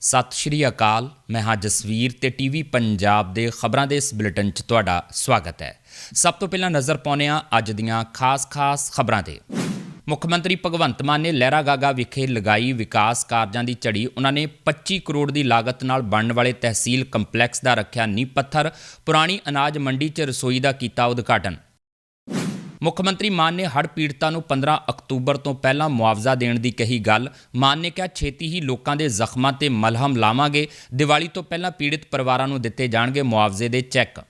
ਸਤਿ ਸ਼੍ਰੀ ਅਕਾਲ। ਮੈਂ ਹਾਂ ਜਸਵੀਰ ਤੇ ਟੀਵੀ ਪੰਜਾਬ ਦੇ ਖਬਰਾਂ ਦੇ ਇਸ ਬੁਲੇਟਿਨ 'ਚ ਤੁਹਾਡਾ ਸਵਾਗਤ ਹੈ। ਸਭ ਤੋਂ ਪਹਿਲਾਂ ਨਜ਼ਰ ਪਾਉਂਦੇ ਹਾਂ ਅੱਜ ਦੀਆਂ ਖਾਸ-ਖਾਸ ਖਬਰਾਂ ਤੇ। ਮੁੱਖ ਮੰਤਰੀ ਭਗਵੰਤ ਮਾਨ ਨੇ ਲਹਿਰਾ ਗਾਗਾ ਵਿਖੇ ਲਗਾਈ ਵਿਕਾਸ ਕਾਰਜਾਂ ਦੀ ਝੜੀ। ਉਹਨਾਂ ਨੇ 25 ਕਰੋੜ ਦੀ ਲਾਗਤ ਨਾਲ ਬਣਨ ਵਾਲੇ ਤਹਿਸੀਲ ਕੰਪਲੈਕਸ ਦਾ ਰੱਖਿਆ ਨੀਂਹ ਪੱਥਰ। ਪੁਰਾਣੀ ਅਨਾਜ ਮੰਡੀ 'ਚ ਰਸੋਈ ਦਾ ਕੀਤਾ ਉਦਘਾਟਨ। ਮੁੱਖ ਮੰਤਰੀ ਮਾਨ ਨੇ ਹੜ੍ਹ ਪੀੜਤਾਂ ਨੂੰ 15 ਅਕਤੂਬਰ ਤੋਂ ਪਹਿਲਾਂ ਮੁਆਵਜ਼ਾ ਦੇਣ ਦੀ ਕਹੀ ਗੱਲ। ਮਾਨ ਨੇ ਕਿਹਾ, ਛੇਤੀ ਹੀ ਲੋਕਾਂ ਦੇ ਜ਼ਖਮਾਂ ਤੇ ਮਲਹਮ ਲਾਵਾਂਗੇ। ਦੀਵਾਲੀ ਤੋਂ ਪਹਿਲਾਂ ਪੀੜਤ ਪਰਿਵਾਰਾਂ ਨੂੰ ਦਿੱਤੇ ਜਾਣਗੇ ਮੁਆਵਜ਼ੇ ਦੇ ਚੈੱਕ।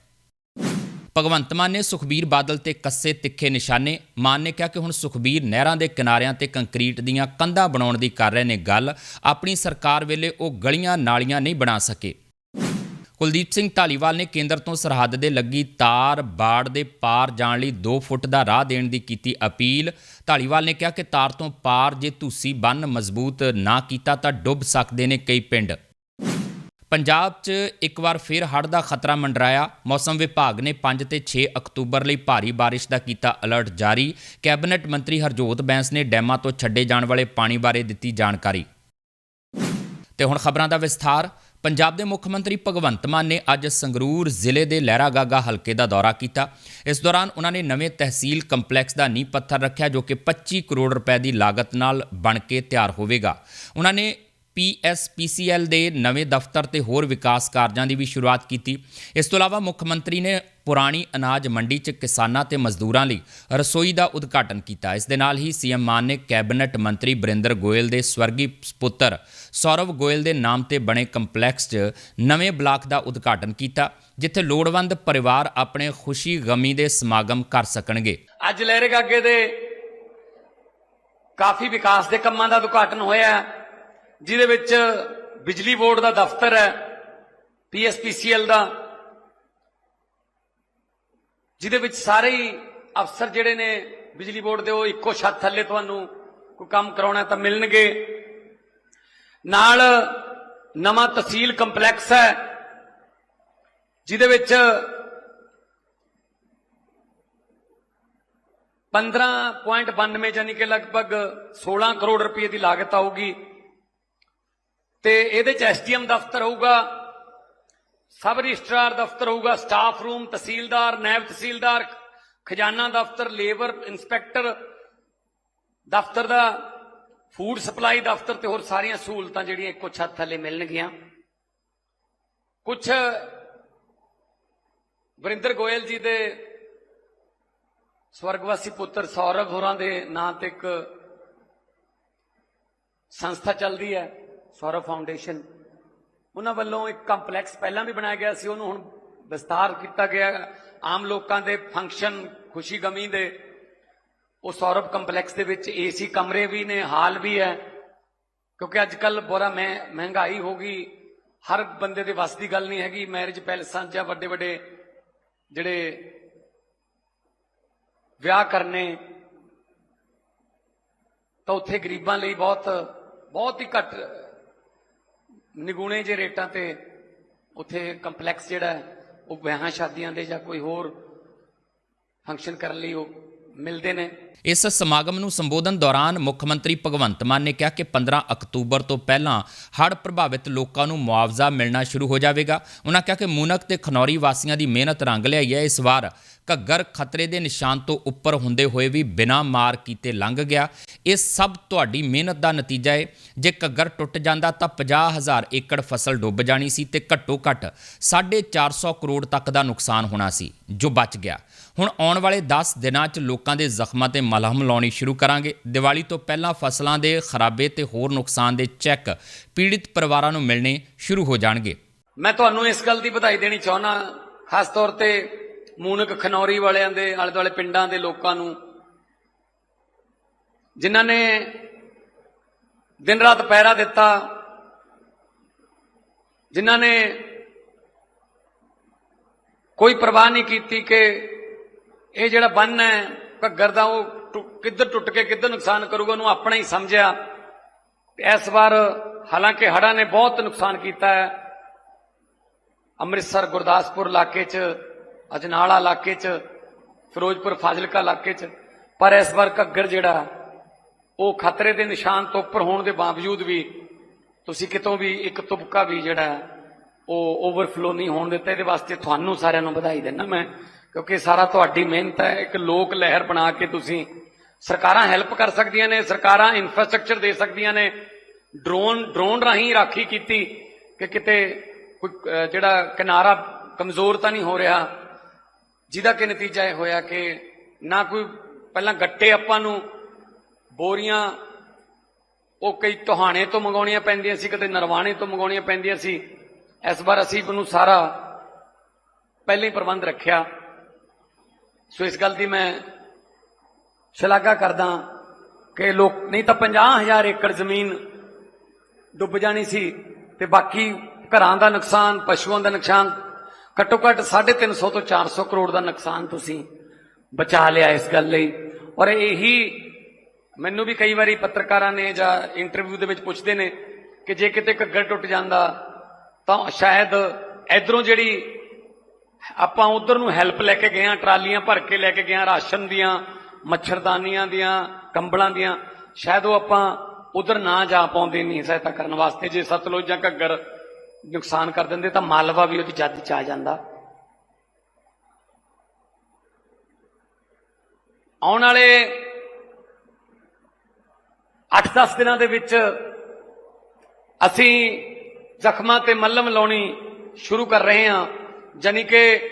ਭਗਵੰਤ ਮਾਨ ਨੇ ਸੁਖਬੀਰ ਬਾਦਲ ਤੇ ਕੱਸੇ ਤਿੱਖੇ ਨਿਸ਼ਾਨੇ। ਮਾਨ ਨੇ ਕਿਹਾ ਕਿ ਹੁਣ ਸੁਖਬੀਰ ਨਹਿਰਾਂ ਦੇ ਕਿਨਾਰਿਆਂ ਤੇ ਕੰਕਰੀਟ ਦੀਆਂ ਕੰਧਾਂ ਬਣਾਉਣ ਦੀ ਕਰ ਰਹੇ ਨੇ ਗੱਲ। ਆਪਣੀ ਸਰਕਾਰ ਵੇਲੇ ਉਹ ਗਲੀਆਂ ਨਾਲੀਆਂ ਨਹੀਂ ਬਣਾ ਸਕੇ। ਕੁਲਦੀਪ ਸਿੰਘ ਢਾਲੀਵਾਲ ਨੇ ਕੇਂਦਰ ਤੋਂ ਸਰਹੱਦ ਦੇ ਲੱਗੀ ਤਾਰ ਬਾੜ ਦੇ ਪਾਰ ਜਾਣ ਲਈ 2 ਫੁੱਟ ਦਾ ਰਾਹ ਦੇਣ ਦੀ ਕੀਤੀ ਅਪੀਲ। ਢਾਲੀਵਾਲ ਨੇ ਕਿਹਾ ਕਿ ਤਾਰ ਤੋਂ ਪਾਰ ਜੇ ਤੁਸੀਂ ਬੰਨ ਮਜ਼ਬੂਤ ਨਾ ਕੀਤਾ ਤਾਂ ਡੁੱਬ ਸਕਦੇ ਨੇ ਕਈ ਪਿੰਡ। ਪੰਜਾਬ 'ਚ ਇੱਕ ਵਾਰ ਫਿਰ ਹੜ੍ਹ ਦਾ ਖਤਰਾ ਮੰਡਰਾਇਆ। ਮੌਸਮ ਵਿਭਾਗ ਨੇ 5 ਤੇ 6 ਅਕਤੂਬਰ ਲਈ ਭਾਰੀ ਬਾਰਿਸ਼ ਦਾ ਕੀਤਾ ਅਲਰਟ ਜਾਰੀ। ਕੈਬਨਿਟ ਮੰਤਰੀ ਹਰਜੋਤ ਬੈਂਸ ਨੇ ਡੈਮਾਂ ਤੋਂ ਛੱਡੇ ਜਾਣ ਵਾਲੇ ਪਾਣੀ ਬਾਰੇ ਦਿੱਤੀ ਜਾਣਕਾਰੀ। ਤੇ ਹੁਣ ਖਬਰਾਂ ਦਾ ਵਿਸਥਾਰ। ਪੰਜਾਬ ਦੇ ਮੁੱਖ ਮੰਤਰੀ ਭਗਵੰਤ ਮਾਨ ਨੇ ਅੱਜ ਸੰਗਰੂਰ ਜ਼ਿਲ੍ਹੇ ਦੇ ਲਹਿਰਾਗਾਗਾ ਹਲਕੇ ਦਾ ਦੌਰਾ ਕੀਤਾ। ਇਸ ਦੌਰਾਨ ਉਹਨਾਂ ਨੇ ਨਵੇਂ ਤਹਿਸੀਲ ਕੰਪਲੈਕਸ ਦਾ ਨੀਂਹ ਪੱਥਰ ਰੱਖਿਆ ਜੋ ਕਿ 25 ਕਰੋੜ ਰੁਪਏ ਦੀ ਲਾਗਤ ਨਾਲ ਬਣ ਕੇ ਤਿਆਰ ਹੋਵੇਗਾ। ਉਹਨਾਂ ਨੇ ਪੀਐਸਪੀਸੀਐਲ ਦੇ ਨਵੇਂ ਦਫ਼ਤਰ ਤੇ ਹੋਰ ਵਿਕਾਸ ਕਾਰਜਾਂ ਦੀ ਵੀ ਸ਼ੁਰੂਆਤ ਕੀਤੀ। ਇਸ ਤੋਂ ਇਲਾਵਾ ਮੁੱਖ ਮੰਤਰੀ ਨੇ ਪੁਰਾਣੀ ਅਨਾਜ ਮੰਡੀ 'ਚ ਕਿਸਾਨਾਂ ਤੇ ਮਜ਼ਦੂਰਾਂ ਲਈ ਰਸੋਈ ਦਾ ਉਦਘਾਟਨ ਕੀਤਾ। ਇਸ ਦੇ ਨਾਲ ਹੀ ਸੀਐਮ ਮਾਨ ਨੇ ਕੈਬਨਿਟ ਮੰਤਰੀ ਬਰਿੰਦਰ ਗੋਇਲ ਦੇ ਸਵਰਗੀ ਪੁੱਤਰ ਸੌਰਵ ਗੋਇਲ ਦੇ ਨਾਮ ਤੇ ਬਣੇ ਕੰਪਲੈਕਸ 'ਚ ਨਵੇਂ ਬਲਾਕ ਦਾ ਉਦਘਾਟਨ ਕੀਤਾ, ਜਿੱਥੇ ਲੋੜਵੰਦ ਪਰਿਵਾਰ ਆਪਣੇ ਖੁਸ਼ੀ ਗਮੀ ਦੇ ਸਮਾਗਮ ਕਰ ਸਕਣਗੇ। ਅੱਜ ਲਹਿਰੇ ਗਾਗੇ ਦੇ ਕਾਫੀ ਵਿਕਾਸ ਦੇ ਕੰਮਾਂ ਦਾ ਉਦਘਾਟਨ ਹੋਇਆ ਜਿਹਦੇ ਵਿੱਚ ਬਿਜਲੀ ਬੋਰਡ ਦਾ ਦਫ਼ਤਰ ਹੈ ਪੀਐਸਪੀਸੀਐਲ ਦਾ, ਜਿਹਦੇ ਵਿੱਚ ਸਾਰੇ ਹੀ ਅਫਸਰ ਜਿਹੜੇ ਨੇ ਬਿਜਲੀ ਬੋਰਡ ਦੇ, ਉਹ ਇੱਕੋ ਛੱਤ ਥੱਲੇ ਤੁਹਾਨੂੰ ਕੋਈ ਕੰਮ ਕਰਾਉਣਾ ਤਾਂ ਮਿਲਣਗੇ। ਨਾਲ ਨਵਾਂ ਤਹਿਸੀਲ ਕੰਪਲੈਕਸ ਹੈ, ਜਿਹਦੇ ਵਿੱਚ 15.92 ਯਾਨੀ ਕਿ ਲਗਭਗ 16 ਕਰੋੜ ਰੁਪਏ ਦੀ ਲਾਗਤ ਆਊਗੀ। ਤੇ ਇਹਦੇ ਚ ਐਸਡੀਐਮ ਦਫ਼ਤਰ ਹੋਊਗਾ, ਸਬ ਰਜਿਸਟਰਾਰ ਦਫ਼ਤਰ ਹੋਊਗਾ, ਸਟਾਫ ਰੂਮ, ਤਹਿਸੀਲਦਾਰ ਨਾਇਬ ਤਹਿਸੀਲਦਾਰ, ਖਜ਼ਾਨਾ ਦਫ਼ਤਰ, ਲੇਬਰ ਇੰਸਪੈਕਟਰ ਦਫ਼ਤਰ ਦਾ ਫੂਡ ਸਪਲਾਈ ਦਫ਼ਤਰ ਤੇ ਹੋਰ ਸਾਰੀਆਂ ਸਹੂਲਤਾਂ ਜਿਹੜੀਆਂ ਇੱਕੋ ਛੱਤ ਥੱਲੇ ਮਿਲਣਗੀਆਂ। ਕੁਝ ਵਰਿੰਦਰ ਗੋਇਲ ਜੀ ਦੇ ਸਵਰਗਵਾਸੀ ਪੁੱਤਰ ਸੌਰਵ ਹੋਰਾਂ ਦੇ ਨਾਂ ਤੇ ਇੱਕ ਸੰਸਥਾ ਚੱਲਦੀ ਹੈ, ਸੌਰਵ ਫਾਊਂਡੇਸ਼ਨ। ਉਹਨਾਂ ਵੱਲੋਂ ਇੱਕ ਕੰਪਲੈਕਸ ਪਹਿਲਾਂ ਵੀ ਬਣਾਇਆ ਗਿਆ ਸੀ, ਉਹਨੂੰ ਹੁਣ ਵਿਸਤਾਰ ਕੀਤਾ ਗਿਆ। ਆਮ ਲੋਕਾਂ ਦੇ ਫੰਕਸ਼ਨ, ਖੁਸ਼ੀ ਗਮੀ ਦੇ ਉਹ ਸੌਰਵ ਕੰਪਲੈਕਸ ਦੇ ਵਿੱਚ ਏਸੀ ਕਮਰੇ ਵੀ ਨੇ, ਹਾਲ ਵੀ ਹੈ। ਕਿਉਂਕਿ ਅੱਜ ਕੱਲ ਬੜਾ ਮਹਿ- ਮਹਿੰਗਾਈ ਹੋ ਗਈ। ਹਰ ਬੰਦੇ ਦੇ ਵੱਸ ਦੀ ਗੱਲ ਨਹੀਂ ਹੈਗੀ। ਮੈਰਿਜ ਪੈਲਸਾਂ ਜਾਂ ਵੱਡੇ ਵੱਡੇ ਜਿਹੜੇ ਵਿਆਹ ਕਰਨੇ, ਤਾਂ ਉੱਥੇ ਗਰੀਬਾਂ ਲਈ ਬਹੁਤ ਬਹੁਤ ਹੀ ਘੱਟ ਨਿਗੂਣੇ ਜੇ ਰੇਟਾਂ ਤੇ ਉੱਥੇ ਕੰਪਲੈਕਸ ਜਿਹੜਾ ਉਹ ਵਿਆਹਾਂ ਸ਼ਾਦੀਆਂ ਦੇ ਜਾਂ ਕੋਈ ਹੋਰ ਫੰਕਸ਼ਨ ਕਰਨ ਲਈ ਉਹ ਮਿਲਦੇ ਨੇ। ਇਸ ਸਮਾਗਮ ਨੂੰ ਸੰਬੋਧਨ ਦੌਰਾਨ ਮੁੱਖ ਮੰਤਰੀ ਭਗਵੰਤ ਮਾਨ ਨੇ ਕਿਹਾ ਕਿ 15 ਅਕਤੂਬਰ ਤੋਂ ਪਹਿਲਾਂ ਹੜ੍ਹ ਪ੍ਰਭਾਵਿਤ ਲੋਕਾਂ ਨੂੰ ਮੁਆਵਜ਼ਾ ਮਿਲਣਾ ਸ਼ੁਰੂ ਹੋ ਜਾਵੇਗਾ। ਉਹਨਾਂ ਕਿਹਾ ਕਿ ਮੂਨਕ ਤੇ ਖਨੌਰੀ ਵਾਸੀਆਂ ਦੀ ਮਿਹਨਤ ਰੰਗ ਲਿਆਈ ਹੈ। ਇਸ ਵਾਰ ਘੱਗਰ ਖਤਰੇ ਦੇ ਨਿਸ਼ਾਨ ਤੋਂ ਉੱਪਰ ਹੁੰਦੇ ਹੋਏ ਵੀ ਬਿਨਾਂ ਮਾਰ ਕੀਤੇ ਲੰਘ ਗਿਆ। ਇਹ ਸਭ ਤੁਹਾਡੀ ਮਿਹਨਤ ਦਾ ਨਤੀਜਾ ਹੈ ਜੇ ਘੱਗਰ ਟੁੱਟ ਜਾਂਦਾ ਤਾਂ 50000 ਏਕੜ ਫਸਲ ਡੁੱਬ ਜਾਣੀ ਸੀ ਤੇ ਘੱਟੋ ਘੱਟ 450 ਕਰੋੜ ਤੱਕ ਦਾ ਨੁਕਸਾਨ ਹੋਣਾ ਸੀ। ਜੋ ਬਚ ਗਿਆ। ਹੁਣ ਆਉਣ ਵਾਲੇ 10 ਦਿਨਾਂ 'ਚ ਲੋਕਾਂ ਦੇ ਜ਼ਖਮਾਂ ਤੇ ਮਲਹਮ ਲਾਉਣੀ ਸ਼ੁਰੂ ਕਰਾਂਗੇ। ਦੀਵਾਲੀ ਤੋਂ ਪਹਿਲਾਂ ਫਸਲਾਂ ਦੇ ਖਰਾਬੇ ਤੇ ਹੋਰ ਨੁਕਸਾਨ ਦੇ ਚੈੱਕ ਪੀੜਿਤ ਪਰਿਵਾਰਾਂ ਨੂੰ ਮਿਲਣੇ ਸ਼ੁਰੂ ਹੋ ਜਾਣਗੇ। ਮੈਂ ਤੁਹਾਨੂੰ ਇਸ ਗੱਲ ਦੀ ਵਧਾਈ ਦੇਣੀ ਚਾਹੁੰਦਾ ਖਾਸ ਤੌਰ ਤੇ ਮੂਨਕ ਖਨੌਰੀ ਵਾਲਿਆਂ ਦੇ, ਆਲੇ ਦੁਆਲੇ ਪਿੰਡਾਂ ਦੇ ਲੋਕਾਂ ਨੂੰ। ਜਿਨ੍ਹਾਂ ਨੇ ਦਿਨ ਰਾਤ ਪਹਿਰਾ ਦਿੱਤਾ, ਜਿਨ੍ਹਾਂ ਨੇ ਕੋਈ ਪਰਵਾਹ ਨਹੀਂ ਕੀਤੀ ਕਿ ਇਹ ਜਿਹੜਾ ਬੰਨ ਹੈ, ਘੱਗਰ ਦਾ, ਉਹ ਟੁ- ਕਿੱਧਰ ਟੁੱਟ ਕੇ ਕਿੱਧਰ ਨੁਕਸਾਨ ਕਰੂਗਾ ਉਹਨੂੰ ਆਪਣਾ ਹੀ ਸਮਝਿਆ। ਇਸ ਵਾਰ ਹਾਲਾਂਕਿ ਹੜ੍ਹਾਂ ਨੇ ਬਹੁਤ ਨੁਕਸਾਨ ਕੀਤਾ ਹੈ। ਅੰਮ੍ਰਿਤਸਰ ਗੁਰਦਾਸਪੁਰ ਇਲਾਕੇ 'ਚ, ਅਜਨਾਲਾ ਇਲਾਕੇ 'ਚ, ਫਿਰੋਜ਼ਪੁਰ ਫਾਜ਼ਿਲਕਾ ਇਲਾਕੇ 'ਚ, ਪਰ ਇਸ ਵਾਰ ਘੱਗਰ ਜਿਹੜਾ, ਉਹ ਖਤਰੇ ਦੇ ਨਿਸ਼ਾਨ ਤੋਂ ਉੱਪਰ ਹੋਣ ਦੇ ਬਾਵਜੂਦ ਵੀ ਤੁਸੀਂ ਕਿਤੋਂ ਵੀ ਇੱਕ ਤੁਪਕਾ ਵੀ ਜਿਹੜਾ, ਉਹ ਓਵਰਫਲੋ ਨਹੀਂ ਹੋਣ ਦਿੱਤਾ। ਇਹਦੇ ਵਾਸਤੇ ਤੁਹਾਨੂੰ ਸਾਰਿਆਂ ਨੂੰ ਵਧਾਈ ਦਿੰਦਾ ਮੈਂ। ਕਿਉਂਕਿ ਸਾਰਾ ਤੁਹਾਡੀ ਮਿਹਨਤ ਹੈ, ਇੱਕ ਲੋਕ ਲਹਿਰ ਬਣਾ ਕੇ ਤੁਸੀਂ ਸਰਕਾਰਾਂ ਹੈਲਪ ਕਰ ਸਕਦੀਆਂ ਨੇ, ਸਰਕਾਰਾਂ ਇਨਫਰਾਸਟ੍ਰਕਚਰ ਦੇ ਸਕਦੀਆਂ ਨੇ। ਡਰੋਨ ਡਰੋਨ ਰਾਹੀਂ ਰਾਖੀ ਕੀਤੀ ਕਿ ਕਿਤੇ ਕੋਈ ਜਿਹੜਾ ਕਿਨਾਰਾ ਕਮਜ਼ੋਰ ਤਾਂ ਨਹੀਂ ਹੋ ਰਿਹਾ। ਜਿਹਦਾ ਕਿ ਨਤੀਜਾ ਇਹ ਹੋਇਆ ਕਿ ਨਾ ਕੋਈ, ਪਹਿਲਾਂ ਗੱਟੇ ਆਪਾਂ ਨੂੰ ਬੋਰੀਆਂ, ਉਹ ਕਈ ਟੋਹਾਣੇ ਤੋਂ ਮੰਗਾਉਣੀਆਂ ਪੈਂਦੀਆਂ ਸੀ, ਕਦੇ ਨਰਵਾਣੇ ਤੋਂ ਮੰਗਾਉਣੀਆਂ ਪੈਂਦੀਆਂ ਸੀ। ਇਸ ਵਾਰ ਅਸੀਂ ਉਹਨੂੰ ਸਾਰਾ ਪਹਿਲੇ ਪ੍ਰਬੰਧ ਰੱਖਿਆ। ਸੋ ਇਸ ਗੱਲ ਦੀ ਮੈਂ ਸ਼ਲਾਘਾ ਕਰਦਾ ਕਿ ਲੋਕ ਨਹੀਂ ਤਾਂ 50000 ਏਕੜ ਜ਼ਮੀਨ ਡੁੱਬ ਜਾਣੀ ਸੀ ਤੇ ਬਾਕੀ ਘਰਾਂ ਦਾ ਨੁਕਸਾਨ, ਪਸ਼ੂਆਂ ਦਾ ਨੁਕਸਾਨ, ਘੱਟੋ ਘੱਟ 350 ਤੋਂ 400 ਕਰੋੜ ਦਾ ਨੁਕਸਾਨ ਤੁਸੀਂ ਬਚਾ ਲਿਆ ਇਸ ਗੱਲ ਲਈ। ਔਰ ਇਹੀ ਮੈਨੂੰ ਵੀ ਕਈ ਵਾਰੀ ਪੱਤਰਕਾਰਾਂ ਨੇ ਜਾਂ ਇੰਟਰਵਿਊ ਦੇ ਵਿੱਚ ਪੁੱਛਦੇ ਨੇ ਕਿ ਜੇ ਕਿਤੇ ਘੱਗਰ ਟੁੱਟ ਜਾਂਦਾ ਤਾਂ ਸ਼ਾਇਦ ਇਧਰੋਂ ਜਿਹੜੀ ਆਪਾਂ ਉਧਰ ਨੂੰ ਹੈਲਪ ਲੈ ਕੇ ਗਏ ਆ ਟਰਾਲੀਆਂ ਭਰ ਕੇ ਲੈ ਕੇ ਗਏ ਆ ਰਾਸ਼ਨ ਦੀਆਂ, ਮੱਛਰਦਾਨੀਆਂ ਦੀਆਂ, ਕੰਬਲਾਂ ਦੀਆਂ। ਸ਼ਾਇਦ ਉਹ ਆਪਾਂ ਉਧਰ ਨਾ ਜਾ ਪਾਉਂਦੇ ਨਹੀਂ, ਸਹਾਇਤਾ ਕਰਨ ਵਾਸਤੇ। ਜੇ ਸਤਲੁਜ ਜਾਂ ਘੱਗਰ ਨੁਕਸਾਨ ਕਰ ਦਿੰਦੇ ਤਾਂ ਮਾਲਵਾ ਵੀ ਉਹਦੀ ਜੱਦ ਚ ਆ ਜਾਂਦਾ। ਆਉਣ ਵਾਲੇ 8-10 ਦਿਨਾਂ ਦੇ ਵਿੱਚ ਅਸੀਂ ਜ਼ਖਮਾਂ ਤੇ ਮੱਲਮ ਲਾਉਣੀ ਸ਼ੁਰੂ ਕਰ ਰਹੇ ਹਾਂ। ਜਾਨੀ ਕਿ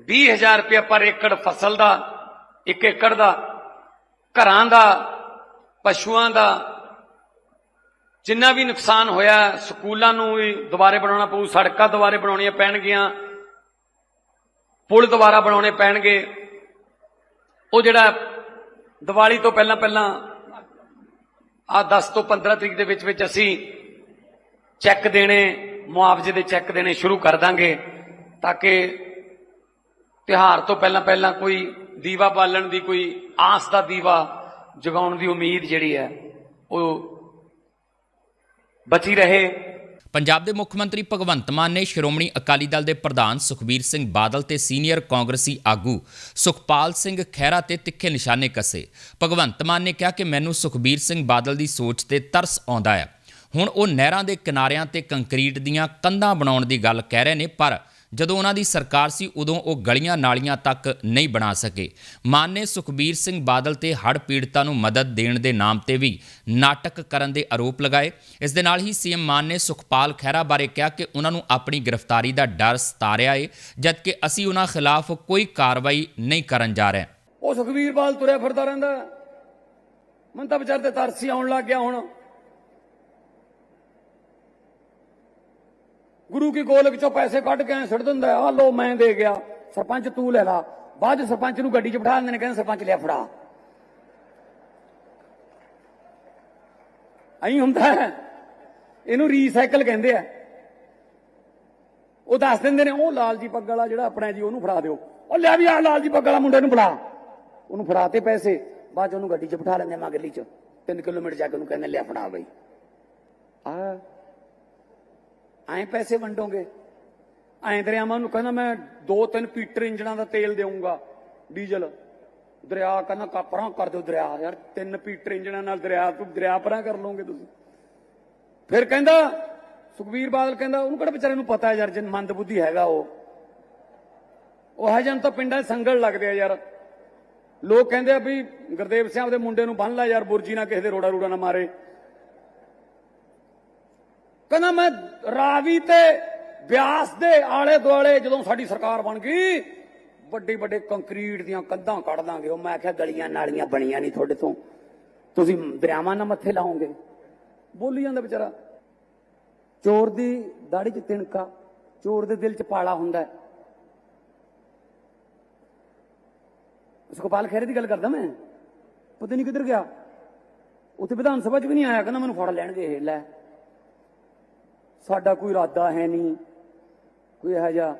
20000 ਰੁਪਏ ਪਰ ਏਕੜ ਫਸਲ ਦਾ, ਇੱਕ ਏਕੜ ਦਾ, ਘਰਾਂ ਦਾ, ਪਸ਼ੂਆਂ ਦਾ, ਜਿੰਨਾ ਵੀ ਨੁਕਸਾਨ ਹੋਇਆ, ਸਕੂਲਾਂ ਨੂੰ ਵੀ ਦੁਬਾਰੇ ਬਣਾਉਣਾ ਪਊ, ਸੜਕਾਂ ਦੁਬਾਰੇ ਬਣਾਉਣੀਆਂ ਪੈਣਗੀਆਂ, ਪੁਲ ਦੁਬਾਰਾ ਬਣਾਉਣੇ ਪੈਣਗੇ। ਉਹ ਜਿਹੜਾ ਦੀਵਾਲੀ ਤੋਂ ਪਹਿਲਾਂ ਪਹਿਲਾਂ ਆ 10 ਤੋਂ 15 ਤਰੀਕ ਦੇ ਵਿੱਚ ਵਿੱਚ ਅਸੀਂ ਚੈੱਕ ਦੇਣੇ, ਮੁਆਵਜ਼ੇ ਦੇ ਚੈੱਕ ਦੇਣੇ ਸ਼ੁਰੂ ਕਰ ਦਾਂਗੇ। ਤਾਂ ਕਿ ਤਿਹਾਰ ਤੋਂ ਪਹਿਲਾਂ ਪਹਿਲਾਂ ਕੋਈ ਦੀਵਾ ਬਾਲਣ ਦੀ ਕੋਈ ਆਸ ਦਾ ਦੀਵਾ ਜਗਾਉਣ ਦੀ ਉਮੀਦ ਜਿਹੜੀ ਹੈ, ਉਹ ਬਚੀ ਰਹੇ। ਪੰਜਾਬ ਦੇ ਮੁੱਖ ਮੰਤਰੀ ਭਗਵੰਤ ਮਾਨ ਨੇ ਸ਼੍ਰੋਮਣੀ ਅਕਾਲੀ ਦਲ ਦੇ ਪ੍ਰਧਾਨ ਸੁਖਬੀਰ ਸਿੰਘ ਬਾਦਲ ਤੇ ਸੀਨੀਅਰ ਕਾਂਗਰਸੀ ਆਗੂ ਸੁਖਪਾਲ ਸਿੰਘ ਖਹਿਰਾ ਤੇ ਤਿੱਖੇ ਨਿਸ਼ਾਨੇ ਕੱਸੇ। ਭਗਵੰਤ ਮਾਨ ਨੇ ਕਿਹਾ ਕਿ ਮੈਨੂੰ ਸੁਖਬੀਰ ਸਿੰਘ ਬਾਦਲ ਦੀ ਸੋਚ ਤੇ ਤਰਸ ਆਉਂਦਾ ਹੈ। ਹੁਣ ਉਹ ਨਹਿਰਾਂ ਦੇ ਕਿਨਾਰਿਆਂ ਤੇ ਕੰਕਰੀਟ ਦੀਆਂ ਕੰਧਾਂ ਬਣਾਉਣ ਦੀ ਗੱਲ ਕਹਿ ਰਹੇ ਨੇ, ਪਰ ਜਦੋਂ ਉਹਨਾਂ ਦੀ ਸਰਕਾਰ ਸੀ, ਉਦੋਂ ਉਹ ਗਲੀਆਂ ਨਾਲੀਆਂ ਤੱਕ ਨਹੀਂ ਬਣਾ ਸਕੇ। ਮਾਨ ਨੇ ਸੁਖਬੀਰ ਸਿੰਘ ਬਾਦਲ ਤੇ ਹੜ੍ਹ ਪੀੜਤਾਂ ਨੂੰ ਮਦਦ ਦੇਣ ਦੇ ਨਾਮ ਤੇ ਵੀ ਨਾਟਕ ਕਰਨ ਦੇ ਆਰੋਪ ਲਗਾਏ। ਇਸ ਦੇ ਨਾਲ ਹੀ ਸੀਐਮ ਮਾਨ ਨੇ ਸੁਖਪਾਲ ਖਹਿਰਾ ਬਾਰੇ ਕਿਹਾ ਕਿ ਉਹਨਾਂ ਨੂੰ ਆਪਣੀ ਗ੍ਰਿਫਤਾਰੀ ਦਾ ਡਰ ਸਤਾਰਿਆ ਏ, ਜਦਕਿ ਅਸੀਂ ਉਹਨਾਂ ਖਿਲਾਫ ਕੋਈ ਕਾਰਵਾਈ ਨਹੀਂ ਕਰਨ ਜਾ ਰਹੇ। ਉਹ ਸੁਖਬੀਰ ਬਾਲ ਤੁਰਿਆ ਫਿਰਦਾ ਰਹਿੰਦਾ। ਮਨ ਤਾਂ ਵਿਚਾਰ ਤੇ ਤਰਸੀ ਆਉਣ ਲੱਗ ਗਿਆ ਹੁਣ। ਗੁਰੂ ਕੀ ਗੋਲਕ ਚੋਂ ਪੈਸੇ ਕੱਢ ਕੇ ਐਂ ਸੁੱਟ ਦਿੰਦਾ ਆ ਲੋ ਮੈਂ ਦੇ ਗਿਆ। ਸਰਪੰਚ ਤੂੰ ਲੈ ਲਾ। ਬਾਅਦ ਸਰਪੰਚ ਨੂੰ ਗੱਡੀ 'ਚ ਬਿਠਾ ਦਿੰਦੇ ਨੇ, ਕਹਿੰਦੇ ਸਰਪੰਚ ਲਿਆ ਫੜਾ। ਐਂ ਹੁੰਦਾ ਹੈ। ਇਹਨੂੰ ਰੀਸਾਈਕਲ ਕਹਿੰਦੇ ਆ। ਉਹ ਦੱਸ ਦਿੰਦੇ ਨੇ, ਉਹ ਲਾਲ ਜੀ ਪੱਗ ਵਾਲਾ ਜਿਹੜਾ ਆਪਣਾ ਜੀ, ਉਹਨੂੰ ਫੜਾ ਦਿਓ। ਉਹ ਲੈ ਵੀ ਆ ਲਾਲ ਜੀ ਪੱਗ ਵਾਲਾ, ਮੁੰਡੇ ਨੂੰ ਫੜਾ। ਉਹਨੂੰ ਫੜਾਤੇ ਪੈਸੇ। ਬਾਅਦ 'ਚ ਉਹਨੂੰ ਗੱਡੀ 'ਚ ਬਿਠਾ ਲੈਂਦੇ ਮਾ ਗੱਲੀ 'ਚ। 3 ਕਿਲੋਮੀਟਰ ਜਾ ਕੇ ਉਹਨੂੰ ਕਹਿੰਦੇ ਲਿਆ ਫੜਾ ਬਈ। ਆ ਐਂ ਪੈਸੇ ਵੰਡੋਗੇ? ਐਂ ਦਰਿਆਵਾਂ ਨੂੰ ਕਹਿੰਦਾ ਮੈਂ ਦੋ ਤਿੰਨ ਪੀਟਰ ਇੰਜਣਾਂ ਦਾ ਤੇਲ ਦੇਵਾਂਗਾ ਡੀਜ਼ਲ। ਦਰਿਆ ਕਹਿੰਦਾ ਕਾਪਰਾਂ ਕਰ ਦਿਓ ਦਰਿਆ, ਯਾਰ ਤਿੰਨ ਪੀਟਰ ਇੰਜਣਾਂ ਨਾਲ ਦਰਿਆ, ਤੂੰ ਦਰਿਆ ਪਰਾਂ ਕਰ ਲਓਗੇ ਤੁਸੀਂ। ਫਿਰ ਕਹਿੰਦਾ ਸੁਖਵੀਰ ਬਾਦਲ ਕਹਿੰਦਾ, ਉਹਨੂੰ ਕਿਹੜਾ ਵਿਚਾਰੇ ਨੂੰ ਪਤਾ ਯਾਰ ਜਨ ਮੰਦ ਬੁੱਧੀ ਹੈਗਾ ਉਹ। ਉਹ ਹੈ ਜਨ ਤਾਂ ਪਿੰਡਾਂ 'ਚ ਸੰਗਲ ਲੱਗਦੇ ਆ ਯਾਰ। ਲੋਕ ਕਹਿੰਦੇ ਆ ਵੀ ਗੁਰਦੇਵ ਸਿੰਘ ਦੇ ਮੁੰਡੇ ਨੂੰ ਬੰਨ ਲੈ ਯਾਰ, ਬੁਰਜੀ ਨਾ ਕਿਸੇ ਦੇ ਰੋੜਾ ਰੂੜਾ ਨਾ ਮਾਰੇ। ਕਹਿੰਦਾ ਮੈਂ ਰਾਵੀ ਤੇ ਬਿਆਸ ਦੇ ਆਲੇ ਦੁਆਲੇ ਜਦੋਂ ਸਾਡੀ ਸਰਕਾਰ ਬਣ ਗਈ, ਵੱਡੇ ਵੱਡੇ ਕੰਕਰੀਟ ਦੀਆਂ ਕੰਧਾਂ ਕੱਢ ਦਾਂਗੇ। ਉਹ ਮੈਂ ਆਖਿਆ ਗਲੀਆਂ ਨਾਲੀਆਂ ਬਣੀਆਂ ਨਹੀਂ ਤੁਹਾਡੇ ਤੋਂ। ਤੁਸੀਂ ਦਰਿਆਵਾਂ ਨਾਲ ਮੱਥੇ ਲਾਓਗੇ। ਬੋਲੀ ਜਾਂਦਾ ਵਿਚਾਰਾ। ਚੋਰ ਦੀ ਦਾੜੀ 'ਚ ਤਿਣਕਾ, ਚੋਰ ਦੇ ਦਿਲ 'ਚ ਪਾਲਾ ਹੁੰਦਾ ਹੈ। ਸੁਖਪਾਲ ਖਹਿਰੇ ਦੀ ਗੱਲ ਕਰਦਾ ਮੈਂ? ਪਤਾ ਨਹੀਂ ਕਿੱਧਰ ਗਿਆ। ਉੱਥੇ ਵਿਧਾਨ ਸਭਾ 'ਚ ਵੀ ਨਹੀਂ ਆਇਆ। ਕਹਿੰਦਾ ਮੈਨੂੰ ਫੜ ਲੈਣਗੇ ਇਹ, ਲੈ। ਸਾਡਾ ਕੋਈ ਇਰਾਦਾ ਹੈ ਨਹੀਂ, ਕੋਈ ਇਹੋ ਜਿਹਾ।